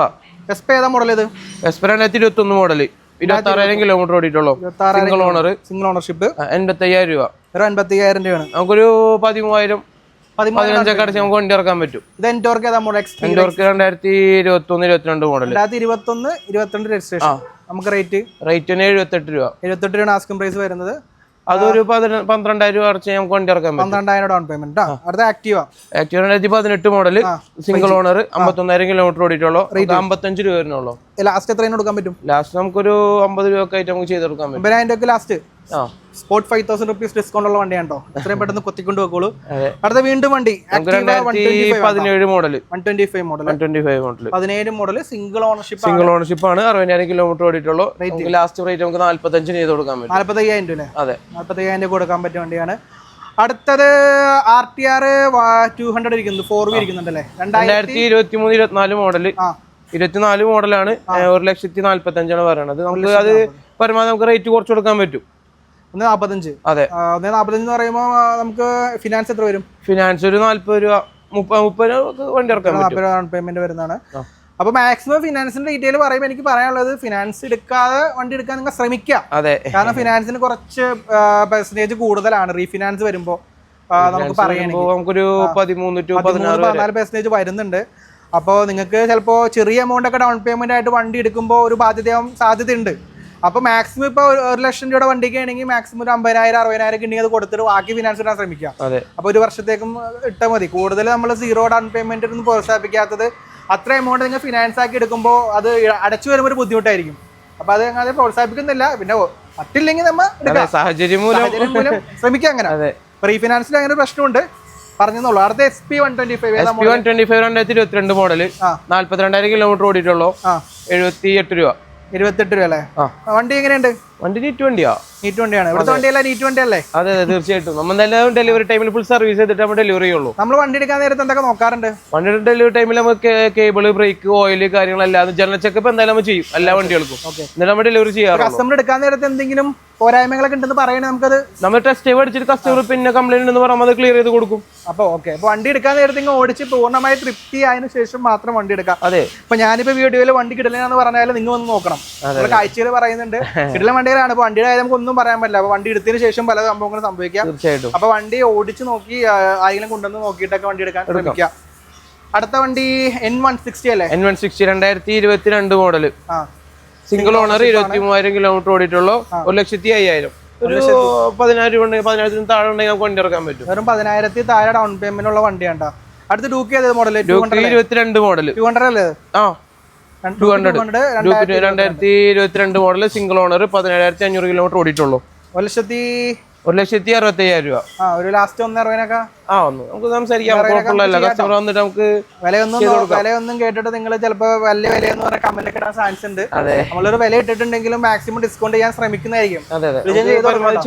വെസ്പ ഏതാ മോഡൽ ഇത്? വെസ്പ രണ്ടായിരത്തി ഇരുപത്തി ഒന്ന് മോഡൽ ഇരുപത്തി ആറായിരം കിലോമീറ്റർ ഓടിയിട്ടുള്ളൂ സിംഗിൾ ഓണർ സിംഗിൾ ഓണർഷിപ്പ് എൺപത്തി അയ്യായിരം രൂപ. ഒരു എൺപത്തി അയ്യായിരം രൂപയാണ്. നമുക്കൊരു പതിമൂവായിരം പതിനഞ്ചൊക്കെ അടച്ച് നമുക്ക് വണ്ടി ഇറക്കാൻ പറ്റും. ഇത് എന്റോർക്ക് ഏതാ മോഡൽ എക്സ്പീരിയൻസ് എൻഡോർക്ക് രണ്ടായിരത്തി ഇരുപത്തി ഒന്ന് ഇരുപത്തിരണ്ട് മോഡൽ രണ്ടായിരത്തി ഇരുപത്തൊന്ന് ഇരുപത്തിരണ്ട് രജിസ്ട്രേഷൻ നമുക്ക് റേറ്റ് റേറ്റിന് എഴുപത്തെട്ട് രൂപ. എഴുപത്തെട്ട് രൂപ ആസ്കിംഗ് പ്രൈസ് വരുന്നത്. അതൊരു പന്ത്രണ്ടായിരം രൂപ അടച്ച് നമുക്ക് വണ്ടി ഇറക്കാൻ പന്ത്രണ്ടായിരം ഡൗൺ പേയ്മെന്റ് അടുത്ത ആക്റ്റീവ ആക്റ്റീവ് രണ്ടായിരത്തി പതിനെട്ട് മോഡൽ സിംഗിൾ ഓണർ അമ്പത്തൊന്നായിരം കിലോമീറ്റർ ഓടിയിട്ടുള്ളൂ. അമ്പത്തഞ്ച് രൂപ വരുന്നുള്ളൂ. ലാസ്റ്റ് എത്രയും കൊടുക്കാൻ പറ്റും? ലാസ്റ്റ് നമുക്കൊരു അമ്പത് രൂപ ഒക്കെ ആയിട്ട് നമുക്ക് ചെയ്ത് കൊടുക്കാൻ പറ്റും. ഒമ്പതിനായിരം രൂപ ലാസ്റ്റ് ആ. Spot five thousand rupees discount ഉള്ള വണ്ടിയാണ് കേട്ടോ. എത്രയും പെട്ടെന്ന് കൊത്തിക്കൊണ്ട് വെക്കോളൂ. അടുത്ത വീണ്ടും വണ്ടി. പതിനേഴ് model one twenty five model one twenty five model പതിനേഴ് model single ownership single ownership ആണ്. അറുപതിനായിരം കിലോമീറ്റർ ഓടിയിട്ടുള്ളൂ. ലാസ്റ്റ് റേറ്റ് നമുക്ക് നാല്പത്തഞ്ചിന് ചെയ്ത് കൊടുക്കാൻ പറ്റും. നാല്പത്തയ്യായിരം രൂപ അല്ലേ? അതെ. നാല്പത്തയ്യായിരം രൂപ കൊടുക്കാൻ പറ്റിയ വണ്ടിയാണ്. അടുത്തത് R T R two hundred ഇരിക്കുന്നത് ഫോർ വി ഇരിക്കുന്നുണ്ടല്ലേ? രണ്ടായിരം രണ്ടായിരത്തി ഇരുപത്തി മൂന്ന് ഇരുപത്തിനാല് മോഡൽ ആ. ഇരുപത്തിനാല് മോഡലാണ് ഒരു ലക്ഷത്തി നാല്പത്തി അഞ്ചാണ് പറയണത്. നമുക്ക് അത് പരമാവധി നമുക്ക് റേറ്റ് കുറച്ച് കൊടുക്കാൻ പറ്റും. ഒന്ന് നാൽപ്പത്തഞ്ച് അതെ. ഒന്ന് നാൽപ്പത്തഞ്ച് എന്ന് പറയുമ്പോൾ നമുക്ക് ഫിനാൻസ് എത്ര വരും? ഫിനാൻസ് ഒരു നാല്പത് രൂപ മുപ്പത് മുപ്പത് രൂപ വണ്ടി ഇറക്കാൻ പറ്റും. നാൽപ്പത് രൂപ ഡൗൺ പേയ്മെന്റ് വരുന്നതാണ്. അപ്പൊ മാക്സിമം ഫിനാൻസിന്റെ ഡീറ്റെയിൽ പറയുമ്പോൾ എനിക്ക് പറയാനുള്ളത് ഫിനാൻസ് എടുക്കാതെ വണ്ടി എടുക്കാൻ നിങ്ങൾ ശ്രമിക്കുക അതെ. കാരണം ഫിനാൻസിന് കുറച്ച് പെർസെന്റേജ് കൂടുതലാണ്. റീഫിനാൻസ് വരുമ്പോൾ നമുക്ക് പറയുമ്പോൾ നമുക്കൊരു പതിമൂന്ന് ടു പതിനാറ് പതിനാല് പെർസെന്റേജ് വരുന്നുണ്ട്. അപ്പോൾ നിങ്ങൾക്ക് ചിലപ്പോൾ ചെറിയ എമൗണ്ട് ഒക്കെ ഡൗൺ പേയ്മെന്റ് ആയിട്ട് വണ്ടി എടുക്കുമ്പോൾ ഒരു ബാധ്യതയാവും സാധ്യതയുണ്ട്. അപ്പോൾ മാക്സിമം ഇപ്പോൾ ഒരു ലക്ഷം രൂപയുടെ വണ്ടിക്ക് ആണെങ്കിൽ മാക്സിമം ഒരു അമ്പതിനായിരം അറുപതിനായിരം ഉണ്ടെങ്കിൽ അത് കൊടുത്തിട്ട് ബാക്കി ഫിനാൻസ് ഇടാൻ ശ്രമിക്കുക. അപ്പോൾ ഒരു വർഷത്തേക്കും ഇട്ടാൽ മതി. കൂടുതൽ നമ്മൾ സീറോ ഡൗൺ പേയ്മെന്റ് ഒന്നും പ്രോത്സാഹിപ്പിക്കാത്തത് അത്ര എമൗണ്ട് നിങ്ങൾ ഫിനാൻസ് ആക്കി എടുക്കുമ്പോൾ അത് അടച്ചു വരുമ്പോൾ ഒരു ബുദ്ധിമുട്ടായിരിക്കും. അപ്പോൾ അത് അങ്ങനെ പ്രോത്സാഹിപ്പിക്കുന്നില്ല. പിന്നെ പറ്റില്ലെങ്കിൽ നമ്മൾ സാഹചര്യം മൂലം. ശ്രമിക്കുക അങ്ങനെ. പ്രീ ഫിനാൻസിൽ അങ്ങനെ പ്രശ്നമുണ്ട്. പറഞ്ഞെന്നുള്ളൂ. അടുത്ത S P one twenty five S P one twenty five രണ്ടായിരത്തി ഇരുപത്തിരണ്ട് മോഡൽ നാല്പത്തിരണ്ടായിരം കിലോമീറ്റർ ഓടിയിട്ടുള്ളൂ. എഴുപത്തി എട്ട് രൂപ. ഇരുപത്തെട്ട് രൂപ അല്ലേ? വണ്ടി എങ്ങനെയുണ്ട്? വണ്ടി നീറ്റ് വണ്ടിയാ. നീറ്റ് വണ്ടിയാണ്. ഇവിടുത്തെ വണ്ടിയല്ല നീറ്റ് വണ്ടി അല്ലേ അതെ അതെ തീർച്ചയായിട്ടും. നമ്മൾ എന്തായാലും ഡെലിവറി ടൈമിൽ ഫുൾ സർവീസ് ചെയ്തിട്ട് നമ്മൾ ഡെലിവറി ചെയ്യുള്ളൂ. നമ്മൾ വണ്ടി എടുക്കാൻ നേരത്തെ എന്തൊക്കെ നോക്കാറുണ്ട്? വണ്ടിയുടെ ഡെലിവറി ടൈമിൽ നമുക്ക് കേബിൾ ബ്രേക്ക് ഓയിൽ കാര്യങ്ങളെല്ലാം ജനറൽ ചെക്കപ്പ് എന്തായാലും നമ്മൾ ചെയ്യും എല്ലാ വണ്ടികൾക്കും. എന്നിട്ട് നമ്മൾ ഡെലിവറി ചെയ്യാറ് കസ്റ്റമർ എടുക്കാൻ നേരത്തെ എന്തെങ്കിലും പോരായ്മകളൊക്കെ ഉണ്ടെന്ന് പറയണേ നമുക്കത് നമ്മൾ ടെസ്റ്റ് ഡ്രൈവ് അടിച്ചിട്ട് കസ്റ്റമർ പിന്നെ കംപ്ലൈന്റ് എന്ന് പറയുമ്പോൾ അത് ക്ലിയർ ചെയ്ത് കൊടുക്കും. അപ്പോൾ ഓക്കെ അപ്പോൾ വണ്ടി എടുക്കാൻ നേരത്തെ ഇങ്ങനെ ഓടിച്ച് പൂർണമായി തൃപ്തി ആയതിനു ശേഷം മാത്രം വണ്ടി എടുക്കാം. അതെ. ഇപ്പൊ ഞാനിപ്പോ വീഡിയോയിൽ വണ്ടി കിടലെന്ന് പറഞ്ഞാൽ നിങ്ങൾ വന്ന് നോക്കണം. കാഴ്ചയിൽ പറയുന്നുണ്ട്. കിടലൻ വണ്ടികളാണ് ഇപ്പൊ വണ്ടിയുടെ കാര്യം നമുക്ക് ഒന്നും പറയാൻ പറ്റില്ല. അപ്പൊ വണ്ടി എടുത്തതിന് ശേഷം പല സംഭവങ്ങളും സംഭവിക്കാം. തീർച്ചയായിട്ടും. അപ്പൊ വണ്ടി ഓടിച്ചു നോക്കി ആരെങ്കിലും കൊണ്ടുവന്ന് നോക്കിയിട്ടൊക്കെ വണ്ടി എടുക്കാൻ ശ്രമിക്കാം. അടുത്ത വണ്ടി എൻ വൺ സിക്സ്റ്റി അല്ലേ? എൻ വൺ സിക്സ്റ്റി രണ്ടായിരത്തി ഇരുപത്തി രണ്ട് മോഡൽ സിംഗിൾ ഓണർ ഇരുപത്തി മൂവായിരം കിലോമീറ്റർ ഓടിയിട്ടുള്ളൂ. ഒരു ലക്ഷത്തി അയ്യായിരം. ഒരു പതിനായിരം രൂപ ഉണ്ടെങ്കിൽ പതിനായിരത്തിന് താഴെ ഉണ്ടെങ്കിൽ നമുക്ക് വണ്ടി ഇറക്കാൻ പറ്റും. വെറും പതിനായിരത്തി താഴെ ഡൗൺ പേയ്മെന്റ് ഉള്ള വണ്ടിയാണ് അടുത്ത് ഡൂക്ക് ചെയ്തത് മോഡൽ ടു ഹൺഡ്രഡ് ഇരുപത്തിരണ്ട് മോഡൽ ടു ഹൺഡ്രഡ് അല്ലേ? ആ. ടു ഹൺഡ്രഡ് രണ്ടായിരത്തി ഇരുപത്തിരണ്ട് മോഡൽ സിംഗിൾ ഓണർ പതിനേഴായിരത്തി അഞ്ഞൂറ് കിലോമീറ്റർ ഓടിയിട്ടുള്ളൂ. ഒരു ലക്ഷത്തി ഒരു ലക്ഷത്തി അറുപത്തി അയ്യായിരം രൂപ ഒരു ലാസ്റ്റ് ഒന്ന് അറുപതിനൊക്കെ ആ ഒന്ന് നമുക്ക് സംസാരിക്കാം. കുഴപ്പമില്ല കസ്റ്റമർ വന്നിട്ട് നമുക്ക് വിലയൊന്നും വിലയൊന്നും കേട്ടിട്ട് നിങ്ങൾ ചിലപ്പോൾ വലിയ വിലയെന്ന് പറഞ്ഞ കമന്റ് ഇടാൻ ചാൻസ് ഉണ്ട്. നമ്മളൊരു വില ഇട്ടിട്ടുണ്ടെങ്കിലും മാക്സിമം ഡിസ്കൗണ്ട് ചെയ്യാൻ ശ്രമിക്കുന്നതായിരിക്കും.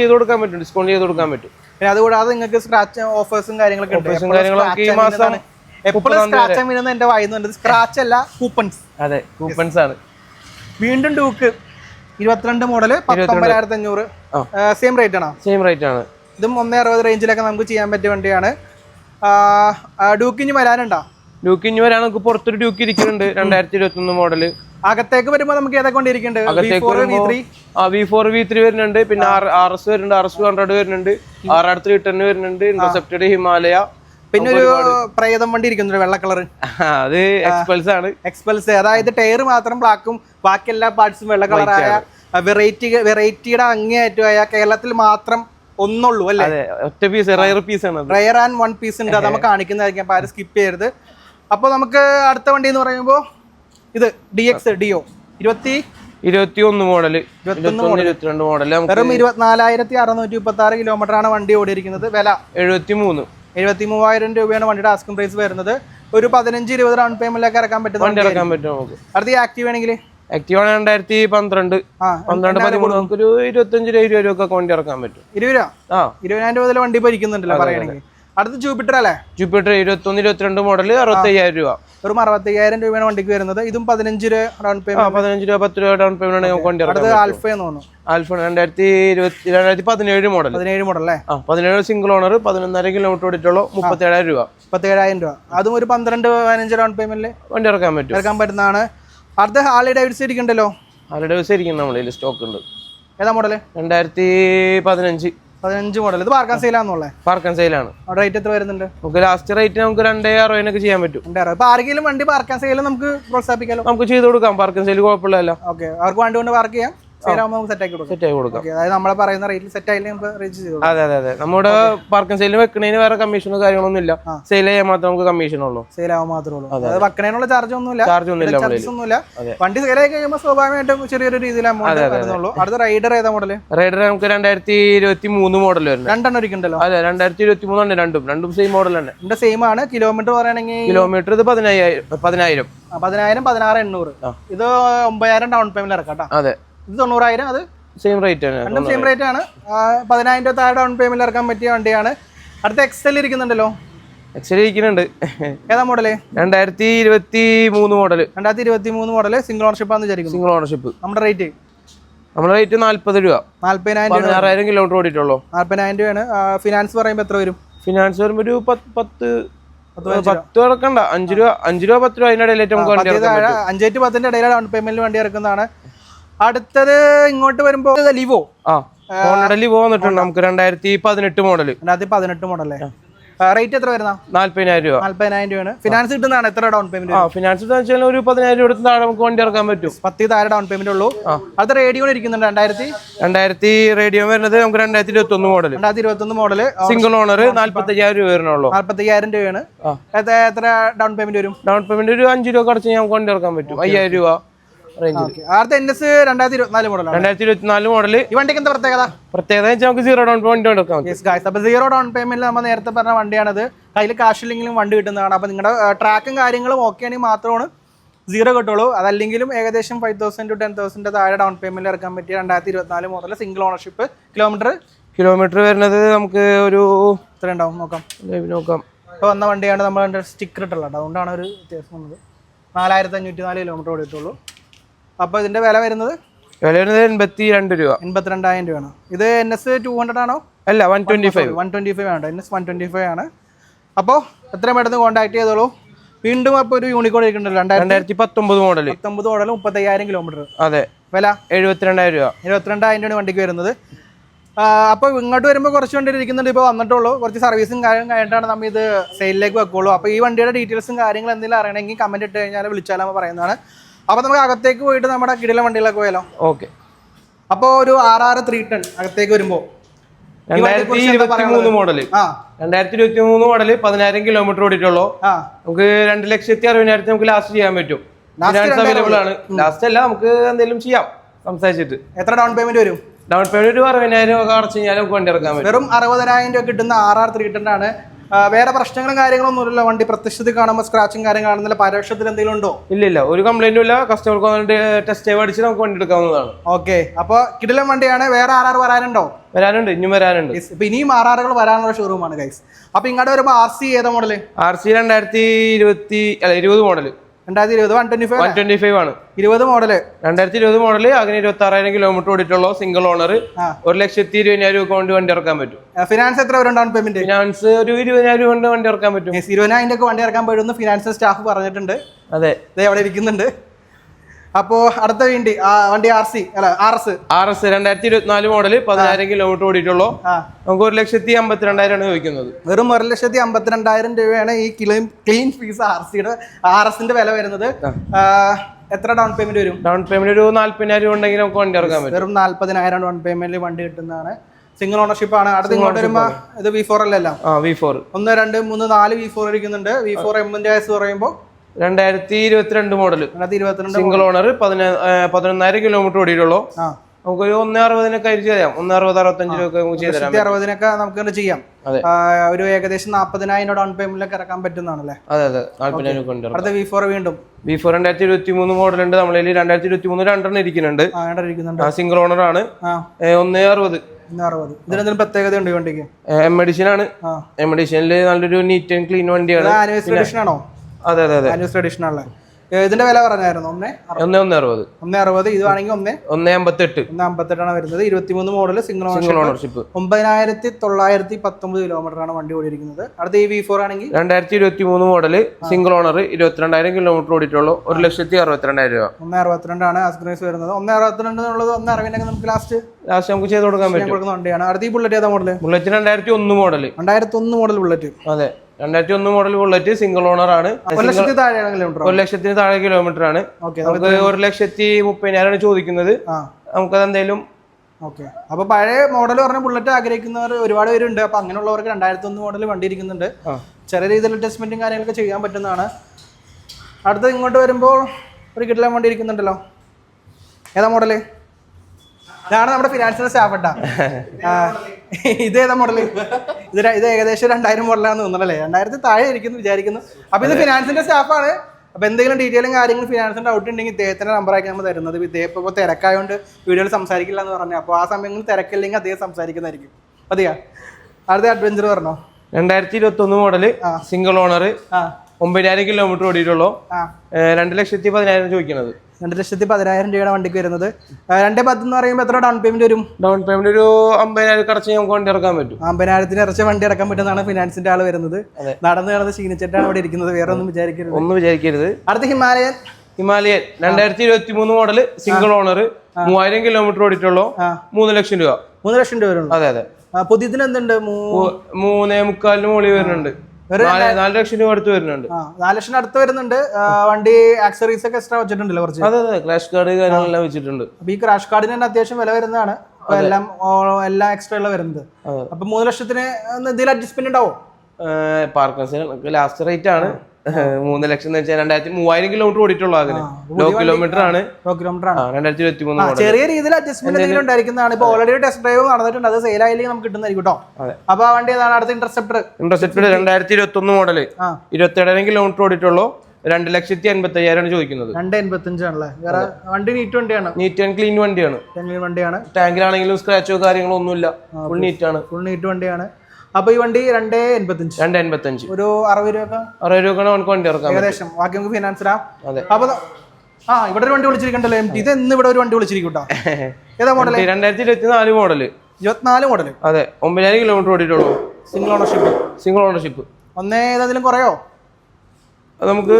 ചെയ്ത് കൊടുക്കാൻ പറ്റും. ഡിസ്കൗണ്ട് ചെയ്ത് കൊടുക്കാൻ പറ്റും. പിന്നെ അതുകൂടാതെ നിങ്ങൾക്ക് സ്ക്രാച്ച് ഓഫേഴ്സും കാര്യങ്ങളൊക്കെ കാര്യങ്ങളൊക്കെ ഈ മാസം എപ്പോഴും സ്ക്രാച്ച് വീഴുന്ന എന്റെ വായിന്നുണ്ട് സ്ക്രാച്ച് അല്ല കൂപ്പൺസ് അതെ കൂപ്പൺസ് ആണ്. വീണ്ടും ഡൂക്ക് ഇരുപത്തിരണ്ട് മോഡൽ പത്തൊമ്പതിനായിരത്തി അഞ്ഞൂറ് സെയിം റേറ്റ് ആണോ? സെയിം റേറ്റ് ആണ്. ഇതും ഒന്നേ അറുപത് റേഞ്ചിലൊക്കെ നമുക്ക് ചെയ്യാൻ പറ്റിയ വണ്ടിയാണ്. ഡൂക്ക് ഇനി വരാനുണ്ടോ? ഡ്യൂക്ക് ഇനി വരാൻ നമുക്ക് പുറത്തൊരു ഡ്യൂക്ക് ഇരിക്കുന്നുണ്ട് രണ്ടായിരത്തി ഇരുപത്തി ഒന്ന് മോഡൽ അകത്തേക്ക് വരുമ്പോൾ നമുക്ക് ഏതൊക്കെ കൊണ്ടിരിക്കുന്നുണ്ട് വി ഫോർ വി ത്രീ വരുന്നുണ്ട് പിന്നെ ആർ എസ് വരുന്നുണ്ട് ആർ എസ് ഹൺഡ്രഡ് വരുന്നുണ്ട് ആർ ആർ ത്രീ ടെൻ വരുന്നുണ്ട് ഇന്റർസെപ്റ്റഡ് ഹിമാലയ പിന്നെ ഒരു പ്രേതം വണ്ടി ഇരിക്കുന്നുണ്ട് വെള്ള കളർ. അത് എക്സ്പൾസ് ആണ്. എക്സ്പെൽസ് അതായത് ടയർ മാത്രം ബ്ലാക്കും ബാക്കി എല്ലാ പാർട്സും വെള്ള കളറായ വെറൈറ്റി വെറൈറ്റിയുടെ അങ്ങേയറ്റമായ കേരളത്തിൽ മാത്രം ഒന്നുള്ളൂ അല്ലേ? ഒറ്റ പീസ് റയർ പീസ് ആണ് റയർ ആൻഡ് വൺ പീസ് ഉണ്ട് അത് നമുക്ക് കാണിക്കുന്നതായിരിക്കും അപ്പൊ ആരും സ്കിപ്പ് ചെയ്യരുത്. അപ്പോൾ നമുക്ക് അടുത്ത വണ്ടി എന്ന് പറയുമ്പോൾ ഇത് ഡി എക്സ് ഡിഒ ഇരുപത്തി ഇരുപത്തിയൊന്ന് മോഡൽ ഇരുപത്തിരണ്ട് മോഡൽ വെറും ഇരുപത്തിനാലായിരത്തി അറുന്നൂറ്റി മുപ്പത്തി ആറ് കിലോമീറ്റർ ആണ് വണ്ടി ഓടിയിരിക്കുന്നത്. വില? എഴുപത്തി മൂന്ന് എഴുപത്തി മൂവായിരം രൂപയാണ് വണ്ടിയുടെ ആസ്കിംഗ് പ്രൈസ് വരുന്നത്. ഒരു പതിനഞ്ച് ഇരുപത് ഡൗൺ പേയ്മെന്റിലേക്ക് ഇറക്കാൻ പറ്റുന്ന വണ്ടി ഇറക്കാൻ പറ്റും നമുക്ക്. അടുത്ത ആക്റ്റീവ് ആണെങ്കിൽ ആക്റ്റീവ് ആണ് രണ്ടായിരത്തി പന്ത്രണ്ട്. പന്ത്രണ്ട് പതിമൂന്ന് നമുക്ക് ഒരു ഇരുപത്തഞ്ച് രൂപ ഇരുപത് രൂപ ഒക്കെ വണ്ടി ഇറക്കാൻ പറ്റും. ഇരുപത് രൂപ? ആ. ഇരുപതിനായിരം രൂപ മുതൽ വണ്ടി ഭരിക്കുന്നുണ്ടല്ലോ പറയുകയാണെങ്കിൽ. അടുത്ത ജൂപ്പിറ്റർ അല്ലേ? ജൂപ്പിറ്റർ ഇരുപത്തൊന്ന് ഇരുപത്തിരണ്ട് മോഡൽ അറുപത്തയ്യായിരം രൂപ. വെറും അറുപത്തയ്യായിരം രൂപയാണ് വണ്ടിക്ക് വരുന്നത്. ഇതും പതിനഞ്ച് രൂപ ഡൗൺ പേയ്മെന്റ് പതിനഞ്ച് രൂപ പത്ത് രൂപ ഡൗൺ പേയ്മെന്റ് ആണ് വണ്ടി അടുത്ത് ആൽഫ എന്ന് തോന്നുന്നു. ആൽഫ രണ്ടായിരത്തി ഇരുപത്തി രണ്ടായിരത്തി പതിനേഴ് മോഡൽ പതിനേഴ് മോഡൽ അല്ലേ? ആ പതിനേഴ് സിംഗിൾ ഓണർ പതിനൊന്നര കിലോമീറ്റർ ഓടിയിട്ടുള്ള മുപ്പത്തി ഏഴായിരം രൂപ. മുപ്പത്തേഴായിരം രൂപ. അതും ഒരു പന്ത്രണ്ട് പതിനഞ്ച് ഡൗൺ പേയ്മെന്റിൽ വണ്ടി ഇറക്കാൻ പറ്റും. ഇറക്കാൻ പറ്റുന്നതാണ്. അടുത്ത ഹാർലി ഡേവിഡ്സ് ഇരിക്കണ്ടല്ലോ? ഹാളി ദിവസം ഇരിക്കും നമ്മളിൽ സ്റ്റോക്ക് ഉണ്ട്. ഏതാ മോഡൽ രണ്ടായിരത്തി പതിനഞ്ച്. പതിനഞ്ച് മോഡൽ ഇത് പാർക്കാൻ സെയിലാന്നുള്ളേ പാർക്കൻ സെയിലാണ് റേറ്റ് എത്ര വരുന്നുണ്ട്? നമുക്ക് ലാസ്റ്റ് റേറ്റ് നമുക്ക് രണ്ടേ അറുപതിനൊക്കെ ചെയ്യാൻ പറ്റും. ഉണ്ട് ഇപ്പൊ ആർക്കെങ്കിലും വണ്ടി പാർക്കാൻ സെയിൽ നമുക്ക് പ്രോത്സാഹിപ്പിക്കാലോ? നമുക്ക് ചെയ്ത് കൊടുക്കാം. പാർക്കൻ സെയിൽ കുഴപ്പമില്ലല്ലോ. ഓക്കെ അവർക്ക് വണ്ടി കൊണ്ട് പാർക്ക് ചെയ്യാം? സെറ്റ് ആക്കി കൊടുക്കാം. നമ്മളെ പറയുന്ന റേറ്റിൽ സെറ്റ് ചെയ്ത് അതെ അതെ അതെ. നമ്മുടെ പാർക്കിംഗ് സെയിൽ വെക്കുന്നതിന് വേറെ കമ്മീഷനോ കാര്യങ്ങളൊന്നും ഇല്ല. സെയിൽ ചെയ്യാൻ മാത്രം നമുക്ക് കമ്മീഷൻ ഉള്ളൂ. സെയിലാവാൻ മാത്രമേ ഉള്ളൂ. വക്കണേനുള്ള ചാർജ് ഒന്നുമില്ല. ചാർജ് ചാർജസ് ഒന്നുമില്ല. അതെ. വണ്ടി സെയിലായി കഴിയുമ്പോൾ സ്വാഭാവികമായിട്ടും ചെറിയൊരു രീതിയിൽ അമൗണ്ട് വരുന്നുള്ളൂ. അടുത്ത റൈഡർ ഏതാ മോഡൽ റൈഡർ നമുക്ക് രണ്ടായിരത്തി ഇരുപത്തി മൂന്ന് മോഡൽ വരുന്നത്. രണ്ടെണ്ണം ഇരിക്കണ്ടല്ലോ അതെ രണ്ടായിരത്തി ഇരുപത്തി മൂന്നുണ്ട് രണ്ടും. രണ്ടും സെയിം മോഡൽ തന്നെ. എന്റെ സെയിം ആണ്. കിലോമീറ്റർ പറയുകയാണെങ്കിൽ കിലോമീറ്റർ ഇത് പതിനായിരം. പതിനായിരം പതിനായിരം പതിനാറ് എണ്ണൂറ്. ഇത് ഒമ്പതിനായിരം ഡൗൺ പേയ്മെന്റ് ഇറക്കാം അതെ. ഇത് തൊണ്ണൂറായിരം അത് സെയിം റേറ്റ് ആണ്. രണ്ടും സെയിം റേറ്റ് ആണ്. പതിനായിരം രൂപ താഴെ ഡൗൺ പേയ്മെന്റ് ഇറക്കാൻ പറ്റിയ വണ്ടിയാണ്. അടുത്ത എക്സൽ ഇരിക്കുന്നുണ്ടല്ലോ. എക്സൽ ഇരിക്കുന്നുണ്ട്. ഏതാ മോഡൽ? രണ്ടായിരത്തി ഇരുപത്തി മൂന്ന് മോഡൽ രണ്ടായിരത്തി ഇരുപത്തി മൂന്ന് മോഡൽ സിംഗിൾ ഓണർഷിപ്പ് ആണെന്ന് വിചാരിക്കും സിംഗിൾ ഓണർഷിപ്പ് നമ്മുടെ റേറ്റ് നമ്മുടെ റേറ്റ് നാല്പത് രൂപ. നാല്പതിനായിരം രൂപ. പതിനാറായിരം കിലോമീറ്റർ ഓടിയിട്ടുള്ളൂ. നാല്പതിനായിരം രൂപയാണ്. ഫിനാൻസ് പറയുമ്പോൾ എത്ര വരും? ഫിനാൻസ് വരുമ്പോൾ ഒരു പത്ത് പത്ത് പത്ത് കിടക്കണ്ട അഞ്ച് രൂപ അഞ്ച് രൂപ പത്ത് രൂപ അതിന്റെ ഇടയിലേക്ക് നമുക്ക് പറ്റും അഞ്ചേ ടു പത്തിന്റെ ഇടയിലാണ് ഡൗൺ പേയ്മെന്റ് വണ്ടി ഇറക്കുന്നതാണ്. അടുത്തത് ഇങ്ങോട്ട് വരുമ്പോ ലിവോ ആ ലിവോ വന്നിട്ടുണ്ട്. നമുക്ക് രണ്ടായിരത്തി പതിനെട്ട് മോഡൽ രണ്ടായിരത്തി പതിനെട്ട് മോഡൽ റേറ്റ് എത്ര വരുന്ന? നാല്പതിനായിരം രൂപ. നാല്പതിനായിരം രൂപയാണ്. ഫിനാൻസ് കിട്ടുന്നതാണ്. എത്ര ഡൗൺ പേയ്മെന്റ് ആ ഫിനാൻസ് എന്ന് വെച്ചാൽ ഒരു പതിനായിരം രൂപ താഴെ നമുക്ക് വണ്ടി ഇറക്കാൻ പറ്റും. പത്ത് താഴെ ഡൗൺ പേയ്മെന്റ് ഉള്ളൂ. അത് റേഡിയോ ഇരിക്കുന്നുണ്ട്. രണ്ടായിരത്തി? രണ്ടായിരത്തി റേഡിയോ വരുന്നത് നമുക്ക് രണ്ടായിരത്തി ഇരുപത്തി ഒന്ന് മോഡൽ രണ്ടായിരത്തി ഇരുപത്തി ഒന്ന് മോഡൽ സിംഗിൾ ഓണർ നാല്പത്തി അയ്യായിരം രൂപ വരണുള്ളൂ നാല്പത്തി അയ്യായിരം രൂപയാണ് എത്ര ഡൗൺ പേയ്മെന്റ് വരും? ഡൗൺ പേയ്മെന്റ് ഒരു അഞ്ച് രൂപ കടച്ച് നമുക്ക് വണ്ടി ഇറക്കാൻ പറ്റും. അയ്യായിരം രൂപ. രണ്ടായിരത്തി ഇരുപത്തിനാല് മോഡൽ ഈ വണ്ടിക്ക് എന്താ പ്രത്യേകത? പ്രത്യേകത നമുക്ക് zero down payment zero down പേയ്മെന്റിൽ നമ്മൾ നേരത്തെ പറഞ്ഞ വണ്ടിയാണത്. കയ്യിൽ കാശ് ഇല്ലെങ്കിലും വണ്ടി കിട്ടുന്നതാണ്. അപ്പൊ നിങ്ങളുടെ ട്രാക്കും കാര്യങ്ങളും ഓക്കെ ആണെങ്കിൽ മാത്രമാണ് സീറോ കിട്ടുള്ളൂ. അതല്ലെങ്കിലും ഏകദേശം five thousand two ten thousand താഴെ ഡൗൺ പേയ്മെന്റ് ഇറക്കാൻ പറ്റിയ രണ്ടായിരത്തി ഇരുപത്തിനാല് model single ownership kilometre kilometre വരുന്നത് നമുക്ക് ഒരു ഉണ്ടാവും? നോക്കാം. നോക്കാം. ഇപ്പോൾ വന്ന വണ്ടിയാണ് നമ്മൾ സ്റ്റിക്കർ ഇട്ടുള്ളത്. അതുകൊണ്ടാണ് ഒരു വ്യത്യാസം വന്നത്. നാലായിരത്തി അഞ്ഞൂറ്റി നാല് കിലോമീറ്റർ ഓടിയിട്ടുള്ളൂ. അപ്പോൾ ഇതിന്റെ വില വരുന്നത്? വില വരുന്നത് എൺപത്തി രണ്ട് രൂപ. എൺപത്തിരണ്ടായിരം രൂപയാണ്. ഇത് എൻ എസ് ടു ഹൺഡ്രഡ് ആണോ? അല്ല one twenty five one twenty five ആണ് N S one twenty five ആണ്. അപ്പോൾ എത്രയും പെട്ടെന്ന് കോൺടാക്ട് ചെയ്തോളൂ. വീണ്ടും അപ്പോൾ ഒരു യൂണിക്കോൺ ഇരിക്കുന്നുണ്ടല്ലോ രണ്ടായിരത്തി പത്തൊമ്പത് മോഡൽ പത്തൊമ്പത് മോഡൽ മുപ്പത്തയ്യായിരം കിലോമീറ്റർ അതെ. വില? എഴുപത്തിരണ്ടായിരം രൂപ. എഴുപത്തിരണ്ടായിരം രൂപയാണ് വണ്ടിക്ക് വരുന്നത്. അപ്പോൾ ഇങ്ങോട്ട് വരുമ്പോൾ കുറച്ച് വണ്ടി ഇരിക്കുന്നുണ്ട്. ഇപ്പോൾ വന്നിട്ടുള്ളൂ. കുറച്ച് സർവീസും കാര്യം കഴിഞ്ഞിട്ടാണ് നമ്മൾ ഇത് സെയിലിലേക്ക് വെക്കുള്ളൂ. അപ്പോൾ ഈ വണ്ടിയുടെ ഡീറ്റെയിൽസും കാര്യങ്ങളും എന്തെങ്കിലും അറിയണമെങ്കിൽ കമന്റ് ഇട്ട് കഴിഞ്ഞാൽ വിളിച്ചാലാകുമ്പോൾ പറയുന്നതാണ്. അപ്പോൾ നമുക്ക് അകത്തേക്ക് പോയിട്ട് നമ്മുടെ കിടില വണ്ടികളൊക്കെ പോയാലോ? ഓക്കെ. അപ്പോൾ ഒരു ആർ ആർ ത്രീ ടൺ അകത്തേക്ക് വരുമ്പോൾ രണ്ടായിരത്തി ഇരുപത്തി മൂന്ന് മോഡൽ. രണ്ടായിരത്തി ഇരുപത്തി മൂന്ന് മോഡൽ പതിനായിരം കിലോമീറ്റർ ഓടിയിട്ടുള്ളൂ. നമുക്ക് രണ്ട് ലക്ഷത്തി അറുപതിനായിരത്തി നമുക്ക് ലാസ്റ്റ് ചെയ്യാൻ പറ്റും. ഫിനാൻസ് അവൈലബിൾ ആണ്. ലാസ്റ്റ് അല്ല നമുക്ക് എന്തെങ്കിലും ചെയ്യാം സംസാരിച്ചിട്ട്. എത്ര ഡൗൺ പേയ്മെന്റ് വരും? ഡൗൺ പേയ്മെന്റ് ഒരു അറുപതിനായിരം ഒക്കെ അടച്ചു കഴിഞ്ഞാൽ നമുക്ക് വണ്ടി ഇറക്കാൻ പറ്റും. വെറും അറുപതിനായിരം രൂപ കിട്ടുന്ന ആർ ആർ ത്രീ ടെൻ ആണ് വേറെ പ്രശ്നങ്ങളും കാര്യങ്ങളൊന്നും ഇല്ലല്ലോ. വണ്ടി പ്രത്യക്ഷത്തിൽ കാണുമ്പോൾ സ്ക്രാച്ചും കാര്യം കാണുന്നില്ല പരോക്ഷത്തിൽ എന്തെങ്കിലും ഉണ്ടോ? ഇല്ല ഇല്ല. ഒരു കംപ്ലൈന്റും ഇല്ല. കസ്റ്റമർക്ക് വന്നിട്ട് ടെസ്റ്റ് ഡ്രൈവ് അടിച്ച് നമുക്ക് വണ്ടി എടുക്കാവുന്നതാണ്. ഓക്കെ. അപ്പോൾ കിടിലം വണ്ടിയാണ്. വേറെ ആർ ആർ വരാനുണ്ടോ? വരാനുണ്ട്. ഇനിയും വരാനുണ്ട്. ഇപ്പൊ ഇനിയും ആർ ആറുകൾ വരാനുള്ള ഷോറൂമാണ് ഗൈസ് അപ്പൊ ഇങ്ങോട്ട് വരുമ്പോൾ ആർ സി ഏതാ മോഡൽ ആർ സി രണ്ടായിരത്തി ഇരുപത്തി അല്ല ഇരുപത് മോഡൽ രണ്ടായിരത്തി ഇരുപത് one twenty five one twenty five ആണ്. ഇരുപത് മോഡൽ. രണ്ടായിരത്തി ഇരുപത് മോഡൽ അതിന് ഇരുപത്തി ആറായിരം കിലോമീറ്റർ ഓടിയിട്ടുള്ളൂ സിംഗിൾ ഓണർ. ഒരു ലക്ഷത്തി ഇരുപതിനായിരം രൂപ കൊണ്ട് വണ്ടി ഇറക്കാൻ പറ്റും. ഫിനാൻസ് എത്ര വരും ഡൗൺ പേയ്മെന്റ് ഫിനാൻസ് ഒരു ഇരുപതിനായിരം രൂപ കൊണ്ട് വണ്ടി ഇറക്കാൻ പറ്റും. ഇരുപതിനായിരം ഒക്കെ വണ്ടി ഇറക്കാൻ പറ്റുമെന്ന് ഫിനാൻസ് സ്റ്റാഫ് പറഞ്ഞിട്ടുണ്ട്. അതെ. ദേ അവിടെ ഇരിക്കുന്നുണ്ട്. അപ്പോ അടുത്ത വേണ്ടി വണ്ടി ആർ സി അല്ല ആർ എസ് ആർ എസ് രണ്ടായിരത്തി ഇരുപത്തിനാല് മോഡൽ പതിനായിരം കിലോമീറ്റർ ഓടിയിട്ടുള്ളൂ. നമുക്ക് ഒരു ലക്ഷത്തി അമ്പത്തിരണ്ടായിരമാണ് ചോദിക്കുന്നത്. വെറും ഒരു ലക്ഷത്തി അമ്പത്തിരണ്ടായിരം രൂപയാണ് ഈ ക്ലീൻ ക്ലീൻ ഫീസ് ആർ സിയുടെ ആർ എസിന്റെ വില വരുന്നത്. എത്ര ഡൗൺ പേയ്മെന്റ് വരും? ഡൗൺ പേയ്മെന്റ് ഒരു നാല്പതിനായിരം രൂപ ഉണ്ടെങ്കിൽ നമുക്ക് വണ്ടി ഇറക്കാൻ പറ്റും. വെറും നാല്പതിനായിരം ഡൗൺ പേയ്മെന്റിൽ വണ്ടി കിട്ടുന്നതാണ്. സിംഗിൾ ഓണർഷിപ്പ് ആണ്. അടുത്ത് ഇങ്ങോട്ട് വരുമ്പോ ഇത് വി ഫോർ അല്ലല്ലോ. ആ വി ഫോർ ഒന്ന് രണ്ട് മൂന്ന് നാല് വി ഫോർ ഇരിക്കുന്നുണ്ട്. വി ഫോർ എമ്മിന്റെ കേസ് പറയുമ്പോൾ രണ്ടായിരത്തി ഇരുപത്തിരണ്ട് മോഡൽ സിംഗിൾ ഓണർ പതിനൊന്നായിരം കിലോമീറ്റർ ഓടിയിട്ടുള്ളൂ. നമുക്ക് ഒരു ഒന്ന് അറുപതിനൊക്കെ ആയിരിക്കും ചെയ്യാം. ഒന്ന് അറുപത് അറുപത്തഞ്ച് രൂപ അറുപതിനൊക്കെ നമുക്ക് ചെയ്യാം. ഒരു ഏകദേശം നാപ്പതിനായിരം ഡൗൺ പേയ്മെന്റിലൊക്കെ ഇറക്കാൻ പറ്റുന്നതാണല്ലേ? അതെ അതെ. നാല്പതിനായിരം അടുത്ത വി ഫോർ വീണ്ടും. ബീഫ് രണ്ടായിരത്തി ഇരുപത്തി മൂന്ന് മോഡൽ ഉണ്ട് നമ്മളതിൽ രണ്ടായിരത്തി ഇരുപത്തി മൂന്ന് രണ്ടെണ്ണം ഇരിക്കുന്നുണ്ട്. സിംഗിൾ ഓണർ ആണ്. ഒന്നേ അറുപത്. ഇതിനെന്തെങ്കിലും പ്രത്യേകത ഉണ്ട് വണ്ടിക്ക്? എം എഡിഷൻ ആണ്. എം എഡിഷനിൽ നല്ലൊരു നീറ്റ് ആൻഡ് ക്ലീൻ വണ്ടിയാണ്. ആനിവേഴ്സറി എഡിഷൻ ആണോ? അതെ അതെ അതെ. എഡിഷൻ ഇതിന്റെ വില പറഞ്ഞായിരുന്നു? ഒന്നേ ഒന്ന് ഒന്ന് അറുപത്. ഒന്നേ അറുപത് ഇത് വേണമെങ്കിൽ ഒന്നേ. ഒന്ന് എൺപത്തെട്ട് ഒന്ന് അമ്പത്തെട്ടാണ് വരുന്നത്. ഇരുപത്തിമൂന്ന് മോഡൽ സിംഗിൾ ഓണർഷിപ്പ് ഓണർഷിപ്പ് ഒമ്പതിനായിരത്തി തൊള്ളായിരത്തി പത്തൊമ്പത് കിലോമീറ്റർ ആണ് വണ്ടി ഓടിയിരിക്കുന്നത്. അടുത്ത ഈ വി ഫോർ ആണെങ്കിൽ? രണ്ടായിരത്തി ഇരുപത്തി മൂന്ന് മോഡൽ സിംഗിൾ ഓണർ ഇരുപത്തിരണ്ടായിരം കിലോമീറ്റർ ഓടിയിട്ടുള്ളൂ. ഒരു ലക്ഷത്തി അറുപത്തിരണ്ടായിരം രൂപ. ഒന്ന് അറുപത്തിരണ്ടാണ് ആസ്ഗ്രൈസ് വരുന്നത്. ഒന്ന് അറുപത്തിരണ്ട് എന്നുള്ളത് ഒന്ന് അറുപതിനൊക്കെ നമുക്ക് ലാസ്റ്റ് ലാസ്റ്റ് നമുക്ക് ചെയ്ത് കൊടുക്കാൻ പറ്റും. കൊടുക്കുന്ന വണ്ടിയാണ്. അടുത്ത ഈ ബുള്ളറ്റ് ഏതാ മോഡൽ ബുള്ളറ്റ് രണ്ടായിരത്തി ഒന്ന് മോഡൽ രണ്ടായിരത്തി ഒന്ന് മോഡൽ ബുള്ളറ്റ് അതെ. രണ്ടായിരത്തി ഒന്ന് മോഡൽ ബുള്ളറ്റ് സിംഗിൾ ഓണർ ആണ്. ഒരു ലക്ഷത്തിന് താഴെ കിലോമീറ്റർ ആണ്. ഓക്കെ നമുക്ക് ഒരു ലക്ഷത്തി മുപ്പതിനായിരമാണ് ചോദിക്കുന്നത്. നമുക്കത് എന്തായാലും ഓക്കെ അപ്പൊ പഴയ മോഡൽ പറഞ്ഞ ബുള്ളറ്റ് ആഗ്രഹിക്കുന്നവർ ഒരുപാട് പേരുണ്ട്. അപ്പൊ അങ്ങനെയുള്ളവർക്ക് രണ്ടായിരത്തി ഒന്ന് മോഡൽ വണ്ടി ഇരിക്കുന്നുണ്ട് ചെറിയ രീതിയിൽ അഡ്ജസ്റ്റ്മെന്റും കാര്യങ്ങളൊക്കെ ചെയ്യാൻ പറ്റുന്നതാണ്. അടുത്ത് ഇങ്ങോട്ട് വരുമ്പോൾ ഒരു കിട്ടിലാൻ വണ്ടി ഇരിക്കുന്നുണ്ടല്ലോ. ഏതാ മോഡൽ ഇതാണ് നമ്മുടെ ഫിനാൻഷ്യൽ സ്റ്റാഫ് ഇട്ടാ ഇത് ഏതാ മോഡൽ ഇത് ഇത് ഏകദേശം രണ്ടായിരം മോഡലാണെന്ന് തോന്നുന്നല്ലേ രണ്ടായിരത്തി താഴെ ഇരിക്കുന്നു വിചാരിക്കുന്നു. അപ്പൊ ഇത് ഫിനാൻസിന്റെ സ്റ്റാഫാണ് അപ്പൊ എന്തെങ്കിലും ഡീറ്റെയിലും കാര്യങ്ങളും ഫിനാൻസിന്റെ ഡൗട്ട് ഉണ്ടെങ്കിൽ ഇദ്ദേഹത്തിന്റെ നമ്പറാക്കി നമ്മൾ തരുന്നത്. ഇപ്പൊ ഇദ്ദേഹം ഇപ്പോൾ തിരക്കായതുകൊണ്ട് വീഡിയോയിൽ സംസാരിക്കില്ല എന്ന് പറഞ്ഞു. അപ്പോൾ ആ സമയങ്ങളിൽ തിരക്കില്ലെങ്കിൽ അദ്ദേഹം സംസാരിക്കുന്നതായിരിക്കും. അതെയാ അടുത്ത അഡ്വഞ്ചർ പറഞ്ഞോ? രണ്ടായിരത്തി ഇരുപത്തി ഒന്ന് മോഡൽ സിംഗിൾ ഓണർ ഒമ്പതിനായിരം കിലോമീറ്റർ ഓടിയിട്ടുള്ളൂ. രണ്ട് ലക്ഷത്തി പതിനായിരം ചോദിക്കുന്നത് രണ്ട് ലക്ഷത്തി പതിനായിരം രൂപയുടെ വണ്ടിക്ക് വരുന്നത്. രണ്ടേ പത്ത് എന്ന് പറയുമ്പോൾ എത്ര ഡൗൺ പേയ്മെന്റ് വരും? ഡൗൺ പേയ്മെന്റ് ഒരു അമ്പതിനായിരം കടച്ച് നമുക്ക് വണ്ടി ഇറക്കാൻ പറ്റും. അമ്പതിനായിരത്തിന് ഇറച്ച വണ്ടി ഇറക്കാൻ പറ്റുന്നതാണ് ഫിനാൻസിന്റെ ആൾ വരുന്നത്. നടന്നു നടന്ന് കിടന്ന് ക്ഷീണിച്ചിട്ടാണ് ഇവിടെ ഇരിക്കുന്നത്. വേറെ ഒന്നും വിചാരിക്കരുത്. ഒന്നും വിചാരിക്കരുത്. അടുത്ത ഹിമാലയൻ. ഹിമാലയൻ രണ്ടായിരത്തി ഇരുപത്തി മൂന്ന് മോഡൽ സിംഗിൾ ഓണർ മൂവായിരം കിലോമീറ്റർ ഓടിയിട്ടുള്ളൂ. മൂന്ന് ലക്ഷം രൂപ. മൂന്ന് ലക്ഷം രൂപ അതെ അതെ. പുതിയതിന് എന്തുണ്ട്? മൂന്നേ മുക്കാലിന് മുകളിൽ വരുന്നുണ്ട്. നാല് ലക്ഷം രൂപ അടുത്ത് വരുന്നുണ്ട്. നാല് ലക്ഷം അടുത്ത് വരുന്നുണ്ട്. വണ്ടി ആക്സറീസ് ഒക്കെ എക്സ്ട്രാ വെച്ചിട്ടുണ്ടല്ലോ കുറച്ച്. അതെ അതെ ക്രാഷ് കാർഡ് കാര്യങ്ങളെല്ലാം വെച്ചിട്ടുണ്ട്. അപ്പൊ ഈ ക്രാഷ് കാർഡിന് തന്നെ അത്യാവശ്യം വില വരുന്നതാണ്. എല്ലാം എല്ലാം എക്സ്ട്രാ ഉള്ള വരുന്നത്. അപ്പൊ മൂന്ന് ലക്ഷത്തിന് എന്തെങ്കിലും അഡ്ജസ്റ്റ്മെന്റ് ഉണ്ടാവും? പാർക്കേഴ്സിന് ലാസ്റ്റ് റേറ്റ് ആണ്. മൂന്ന് ലക്ഷം എന്ന് വെച്ചാൽ രണ്ടായിരത്തി മൂവായിരം കിലോമീറ്റർ ഓടിയിട്ടുള്ളൂ അതിന് ലോ കിലോമീറ്റർ ആണ്. കിലോമീറ്റർ ആണ്. രണ്ടായിരത്തി ഇരുപത്തി മൂന്ന് ചെറിയ രീതിയിൽ അഡ്ജസ്റ്റ്മെന്റ് ഉണ്ടായിരിക്കുന്നതാണ്. ഇപ്പൊ ഓൾറെഡി ടെസ്റ്റ് ഡ്രൈവ് നടന്നിട്ടുണ്ട്. അത് സെയിൽ ആയില്ലെങ്കിൽ നമുക്ക് കിട്ടുന്നതായിരിക്കും കേട്ടോ. അപ്പൊ ആ വണ്ടി ഏതാണ്? അടുത്ത ഇന്റർസെപ്റ്റർ ഇന്റർസെപ്റ്റർ രണ്ടായിരത്തി ഇരുപത്തി ഒന്ന് മോഡൽ ഇരുപത്തി കിലോമീറ്റർ ഓടിയിട്ടുള്ളൂ. രണ്ട് ലക്ഷത്തി അൻപത്തി അയ്യായിരമാണ് ചോദിക്കുന്നത്. രണ്ട് എൺപത്തഞ്ചാണല്ലേ? വേറെ വണ്ടി നീറ്റ് വണ്ടിയാണ്. നീറ്റ് ആൻഡ് ക്ലീൻ വണ്ടിയാണ്. ജംഗ്ലീൻ വണ്ടിയാണ്. ടാങ്കിലാണെങ്കിലും സ്ക്രാച്ചോ കാര്യങ്ങളോ ഒന്നുമില്ല. ഫുൾ നീറ്റ് ആണ്. ഫുൾ നീറ്റ് വണ്ടിയാണ്. അപ്പൊ ഈ വണ്ടി രണ്ടേ എൺപത്തഞ്ച് രണ്ട് എൺപത്തഞ്ച് ഒരു അറുപത് രൂപ അറുപത് രൂപ നമുക്ക് വണ്ടി ഇറക്കാം ഏകദേശം. ബാക്കി നമുക്ക് ഫിനാൻസ് ഇടാം. അപ്പൊ ആ ഇവിടെ ഒരു വണ്ടി വിളിച്ചിരിക്കണ്ടല്ലോ എം ടി ഇത് എന്ന് ഇവിടെ ഒരു വണ്ടി വിളിച്ചിരിക്കട്ടോ ഏതാ മോഡൽ രണ്ടായിരത്തി ഇരുപത്തി നാല് മോഡൽ ഇരുപത്തിനാല് മോഡൽ അതെ. ഒമ്പതിനായിരം കിലോമീറ്റർ ഓടിയിട്ടുള്ളൂ. സിംഗിൾ ഓണർഷിപ്പ് സിംഗിൾ ഓണർഷിപ്പ് ഒന്നേ ഏതെങ്കിലും കുറയോ? നമുക്ക്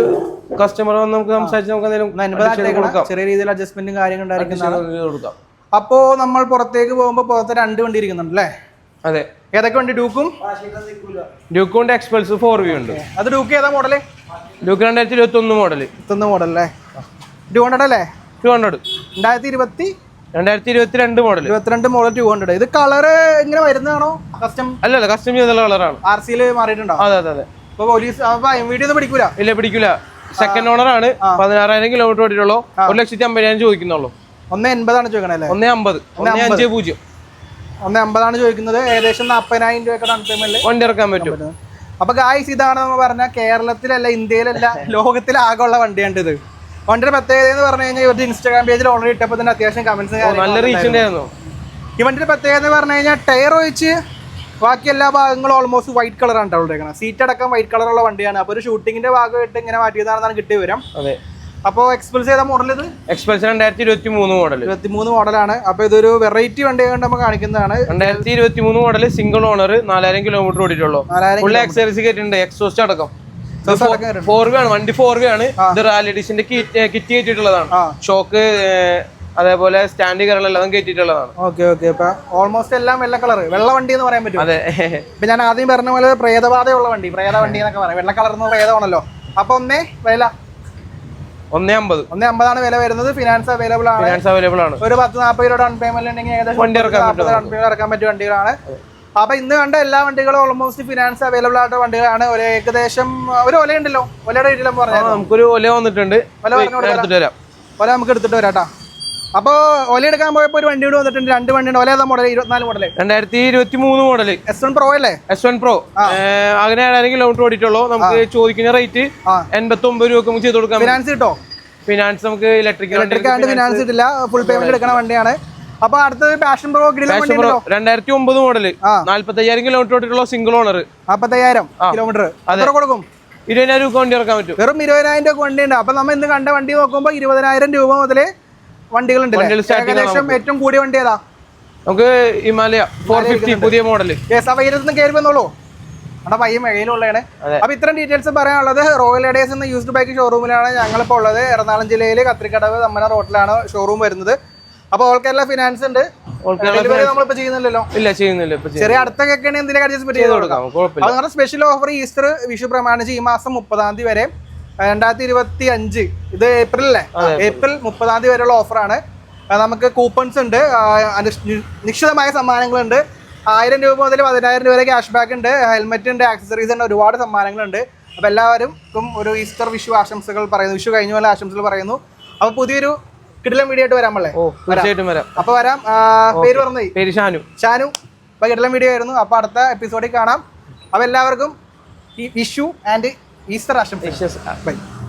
കസ്റ്റമർ വന്ന് നമുക്ക് സംസാരിച്ച് നമുക്ക് എന്തെങ്കിലും ചെറിയ രീതിയിൽ അഡ്ജസ്റ്റ്മെന്റും കാര്യങ്ങളും ഉണ്ടായിരിക്കുന്നതാണ് കൊടുക്കാം. അപ്പോ നമ്മൾ പുറത്തേക്ക് പോകുമ്പോൾ പുറത്ത് രണ്ട് വണ്ടി ഇരിക്കുന്നുണ്ട് അല്ലേ അതെ. ഏതൊക്കെ ഉണ്ട് ഡ്യൂക്കും ഡ്യൂക്കോണ്ട് എക്സ്പൾസ് ഫോർ വ്യൂ ഉണ്ട്. അത് ഡ്യൂക്ക് ഏതാ മോഡൽ? ഡ്യൂക്ക് രണ്ടായിരത്തി ഇരുപത്തി ഒന്ന് മോഡൽ ഇരുപത്തൊന്ന് മോഡൽ അല്ലേ? ടു ഹൺഡ്രഡ് അല്ലേ ടു ഹൺഡ്രഡ് രണ്ടായിരത്തി ഇരുപത്തി രണ്ടായിരത്തി ഇരുപത്തി രണ്ട് മോഡൽ ഇരുപത്തിരണ്ട് മോഡൽ ടു ഹൺഡ്രഡ് ഇത് കളറ് ഇങ്ങനെ വരുന്നതാണോ? കസ്റ്റം അല്ലല്ല കസ്റ്റം ചെയ്തുള്ള കളറാണ് ആർ സിയിൽ മാറിയിട്ടുണ്ടോ? അതെ അതെ അതെ. ഇപ്പൊ പോലീസ് അപ്പൊ വീഡിയോ ഒന്നും പിടിക്കൂല? ഇല്ല പിടിക്കൂല. സെക്കൻഡ് ഓണർ ആണ്. പതിനാറായിരം കിലോമീറ്റർ ഓടിയിട്ടുള്ളൂ. ഒരു ലക്ഷത്തി അമ്പതിനായിരം ചോദിക്കുന്നുള്ളൂ. ഒന്ന് എൺപതാണ് ചോദിക്കണല്ലേ? ഒന്നേ അമ്പത്. ഒന്ന് അഞ്ച് പൂജ്യം. ഒന്ന് എൺപതാണ് ചോദിക്കുന്നത്. ഏകദേശം നാൽപ്പതിനായിരം രൂപയൊക്കെ ഡൗൺ പേയ്മെന്റ് കൊണ്ടിറക്കാൻ പറ്റും അപ്പൊ ഗായ്സ് ഇതാണ് നമ്മൾ പറഞ്ഞ കേരളത്തിലല്ല ഇന്ത്യയിലല്ല ലോകത്തിലാകെ ഉള്ള വണ്ടിയാണ് ഇത്. വണ്ടിയുടെ പ്രത്യേകത എന്ന് പറഞ്ഞു കഴിഞ്ഞാൽ ഇവരുടെ ഇൻസ്റ്റാഗ്രാം പേജിൽ ഓൾറെഡി ഇട്ടപ്പോൾ തന്നെ അത്യാവശ്യം കമന്റ്സ് നല്ല റീച്ച് ഉണ്ടായിരുന്നു. ഈ വണ്ടിയുടെ പ്രത്യേകത എന്ന് പറഞ്ഞു കഴിഞ്ഞാൽ ടയർ ഒഴിച്ച് ബാക്കി എല്ലാ ഭാഗങ്ങളും ഓൾമോസ്റ്റ് വൈറ്റ് കളറാണ് കേട്ടോ ഉള്ളേക്കുന്നത് സീറ്റ് അടക്കം വൈറ്റ് കളറുള്ള വണ്ടിയാണ്. അപ്പോൾ ഒരു ഷൂട്ടിങ്ങിന്റെ ഭാഗമായിട്ട് ഇങ്ങനെ മാറ്റിയതാണെന്നാണ് കിട്ടിയ വിവരം. അതെ. അപ്പോൾ എക്സ്പൾസ് ചെയ്ത മോഡൽ ഇത്? എക്സ്പൾസ് രണ്ടായിരത്തി ഇരുപത്തി മൂന്ന് മോഡൽ ഇരുപത്തി മൂന്ന് മോഡലാണ് അപ്പോൾ ഇതൊരു വെറൈറ്റി വണ്ടി കൊണ്ട് നമ്മൾ കാണിക്കുന്നതാണ്. രണ്ടായിരത്തി ഇരുപത്തി മൂന്ന് മോഡൽ സിംഗിൾ ഓണർ നാലായിരം കിലോമീറ്റർ ഓടിയിട്ടുള്ളൂ ഫുൾ എക്സൈസ് കേട്ടിട്ടുണ്ട് എക്സോസ്റ്റ് അടക്കം ഫോർ വേ ആണ് വണ്ടി ഫോർ വേ ആണ് ഇത് റാലി ഡിഷിന്റെ കിറ്റ് കയറ്റിയിട്ടുള്ളതാണ്. ഷോക്ക് അതേപോലെ സ്റ്റാൻഡ് കയറലെല്ലാം കയറ്റിയിട്ടുള്ളതാണ്. ഓക്കെ ഓക്കെ അപ്പൊ ഓൾമോസ്റ്റ് എല്ലാം വെള്ള കളർ വെള്ള വണ്ടി എന്ന് പറയാൻ പറ്റും അതെ. ഇപ്പൊ ഞാൻ ആദ്യം പറഞ്ഞ പോലെ പ്രേതബാധയുള്ള വണ്ടി. പ്രേത വണ്ടി എന്നൊക്കെ പറയാം. വെള്ള കളർ എന്ന് പ്രേതമാണല്ലോ. അപ്പൊ ഒന്നേ വില. ഒന്നേ അമ്പത്. ഒന്നേ അമ്പതാണ് വില വരുന്നത്. ഫിനാൻസ് അവൈലബിൾ ആണ്. ഫിനാൻസ് അവൈലബിൾ ആണ്. ഒരു പത്ത് നാൽപ്പത് രൂപ ഡൗൺ പേയ്മെന്റ് ഉണ്ടെങ്കിൽ ഏകദേശം വണ്ടി ഇറക്കാൻ പറ്റിയ വണ്ടികളാണ്. അപ്പൊ ഇന്ന് കണ്ട എല്ലാ വണ്ടികളും ഓൾമോസ്റ്റ് ഫിനാൻസ് അവൈലബിൾ ആയിട്ട് വണ്ടികളാണ്. ഒരു ഏകദേശം ഒരു ഒല ഉണ്ടല്ലോ ഒലയുടെ വീട്ടിലും പറഞ്ഞു നമുക്കൊരു ഒല വന്നിട്ടുണ്ട്. ഒല നമുക്ക് എടുത്തിട്ട് വരാം. ഒല നമുക്ക് എടുത്തിട്ട് വരാം അപ്പോൾ ഒല എടുക്കാൻ പോയപ്പോ ഒരു വണ്ടി കൂടി വന്നിട്ടുണ്ട്. രണ്ട് വണ്ടിയുണ്ട്. ഒല ഏതാ മോഡൽ ഇരുപത്തിനാല് മോഡൽ രണ്ടായിരത്തി ഇരുപത്തി മൂന്ന് മോഡൽ എസ് വൺ പ്രോ അല്ലേ എസ് വൺ പ്രോ അങ്ങനെ ഏഴായിരം കിലോമീറ്റർ ഓടിയിട്ടുള്ളൂ. നമുക്ക് ചോദിക്കുന്ന റേറ്റ്. എൺപത്തി ഒമ്പത് രൂപ നമുക്ക് ചെയ്ത് കൊടുക്കാം. ഫിനാൻസ് കിട്ടോ? ഫിനാൻസ് നമുക്ക് ഇലക്ട്രിക് ഇലക്ട്രിക് ആയിട്ട് ഫിനാൻസ് കിട്ടില്ല ഫുൾ പേയ്മെന്റ് എടുക്കുന്ന വണ്ടിയാണ്. അപ്പൊ അടുത്തത് പാഷൻ പ്രോ പാഷൻ വണ്ടി പ്രോ രണ്ടായിരത്തി ഒമ്പത് മോഡൽ നാല്പത്തയ്യായിരം കിലോമീറ്റർ ഓടിയിട്ടുള്ള സിംഗിൾ ഓണർ നാപ്പത്തയ്യായിരം കിലോമീറ്റർ വെറും കൊടുക്കും? ഇരുപതിനായിരം രൂപ വണ്ടി ഇറക്കാൻ പറ്റും. വെറും ഇരുപതിനായിരം രൂപ വണ്ടിയുണ്ട്. അപ്പൊ നമ്മൾ ഇന്ന് കണ്ട വണ്ടി നോക്കുമ്പോൾ ഇരുപതിനായിരം രൂപ മുതൽ വണ്ടികളുണ്ട് ഏകദേശം ഏറ്റവും കൂടിയ വണ്ടി ഏതാ? നമുക്ക് ഹിമാലയ ഫോർ ഫിഫ്റ്റി പുതിയ മോഡൽ അപ്പൊ ഇരുന്ന് കയറി വന്നോളൂ. അവിടെ പയ്യൻ മഴയിലുള്ളതാണ്. അപ്പൊ ഇത്രയും ഡീറ്റെയിൽസ് പറയാനുള്ളത് റോയൽ എഡേസ് എന്ന യൂസ്ഡ് ബൈക്ക് ഷോറൂമിലാണ് ഞങ്ങളിപ്പോൾ ഉള്ളത്. എറണാകുളം ജില്ലയിൽ കത്രിക്കടവ് തമ്മന റോഡിലാണ് ഷോറൂം വരുന്നത്. അപ്പൊ ഓൾ കേരള ഫിനാൻസ് ഉണ്ട്. നമ്മളിപ്പോ ചെയ്യുന്നില്ലല്ലോ? ഇല്ല ചെയ്യുന്നില്ല ചെറിയ അടുത്തൊക്കെ എന്തെങ്കിലും അഡ്ജസ്റ്റ്മെന്റ് ചെയ്ത് കൊടുക്കാം? അത് സ്പെഷ്യൽ ഓഫർ ഈസ്റ്റർ വിഷു പ്രമാണിച്ച് ഈ മാസം മുപ്പതാം തീയതി വരെ രണ്ടായിരത്തി ഇരുപത്തി അഞ്ച് ഇത് ഏപ്രിൽ. അല്ലേ ഏപ്രിൽ മുപ്പതാം തീയതി വരെയുള്ള ഓഫറാണ്. നമുക്ക് കൂപ്പൺസ് ഉണ്ട്. നിശ്ചിതമായ സമ്മാനങ്ങളുണ്ട്. ആയിരം രൂപ മുതൽ പതിനായിരം രൂപ വരെ ക്യാഷ് ബാക്ക് ഉണ്ട്. ഹെൽമെറ്റ് ഉണ്ട് ആക്സസറീസ് ഉണ്ട് ഒരുപാട് സമ്മാനങ്ങളുണ്ട്. അപ്പോൾ എല്ലാവർക്കും ഒരു ഈസ്റ്റർ വിഷു ആശംസകൾ പറയുന്നു. വിഷു കഴിഞ്ഞ പോലെ ആശംസകൾ പറയുന്നു. അപ്പോൾ പുതിയൊരു കിടിലം വീഡിയോ ആയിട്ട് വരാൻ ഓ തീർച്ചയായിട്ടും വരാം. അപ്പോൾ വരാം. പേര് പറഞ്ഞു? പേര് ഷാനു. ഷാനു. അപ്പോൾ കിടിലം വീഡിയോ ആയിരുന്നു. അപ്പോൾ അടുത്ത എപ്പിസോഡിൽ കാണാം. അപ്പോൾ എല്ലാവർക്കും ഈ വിഷു ആൻഡ് ഈസ്റ്റർ ആശംസ ബൈ.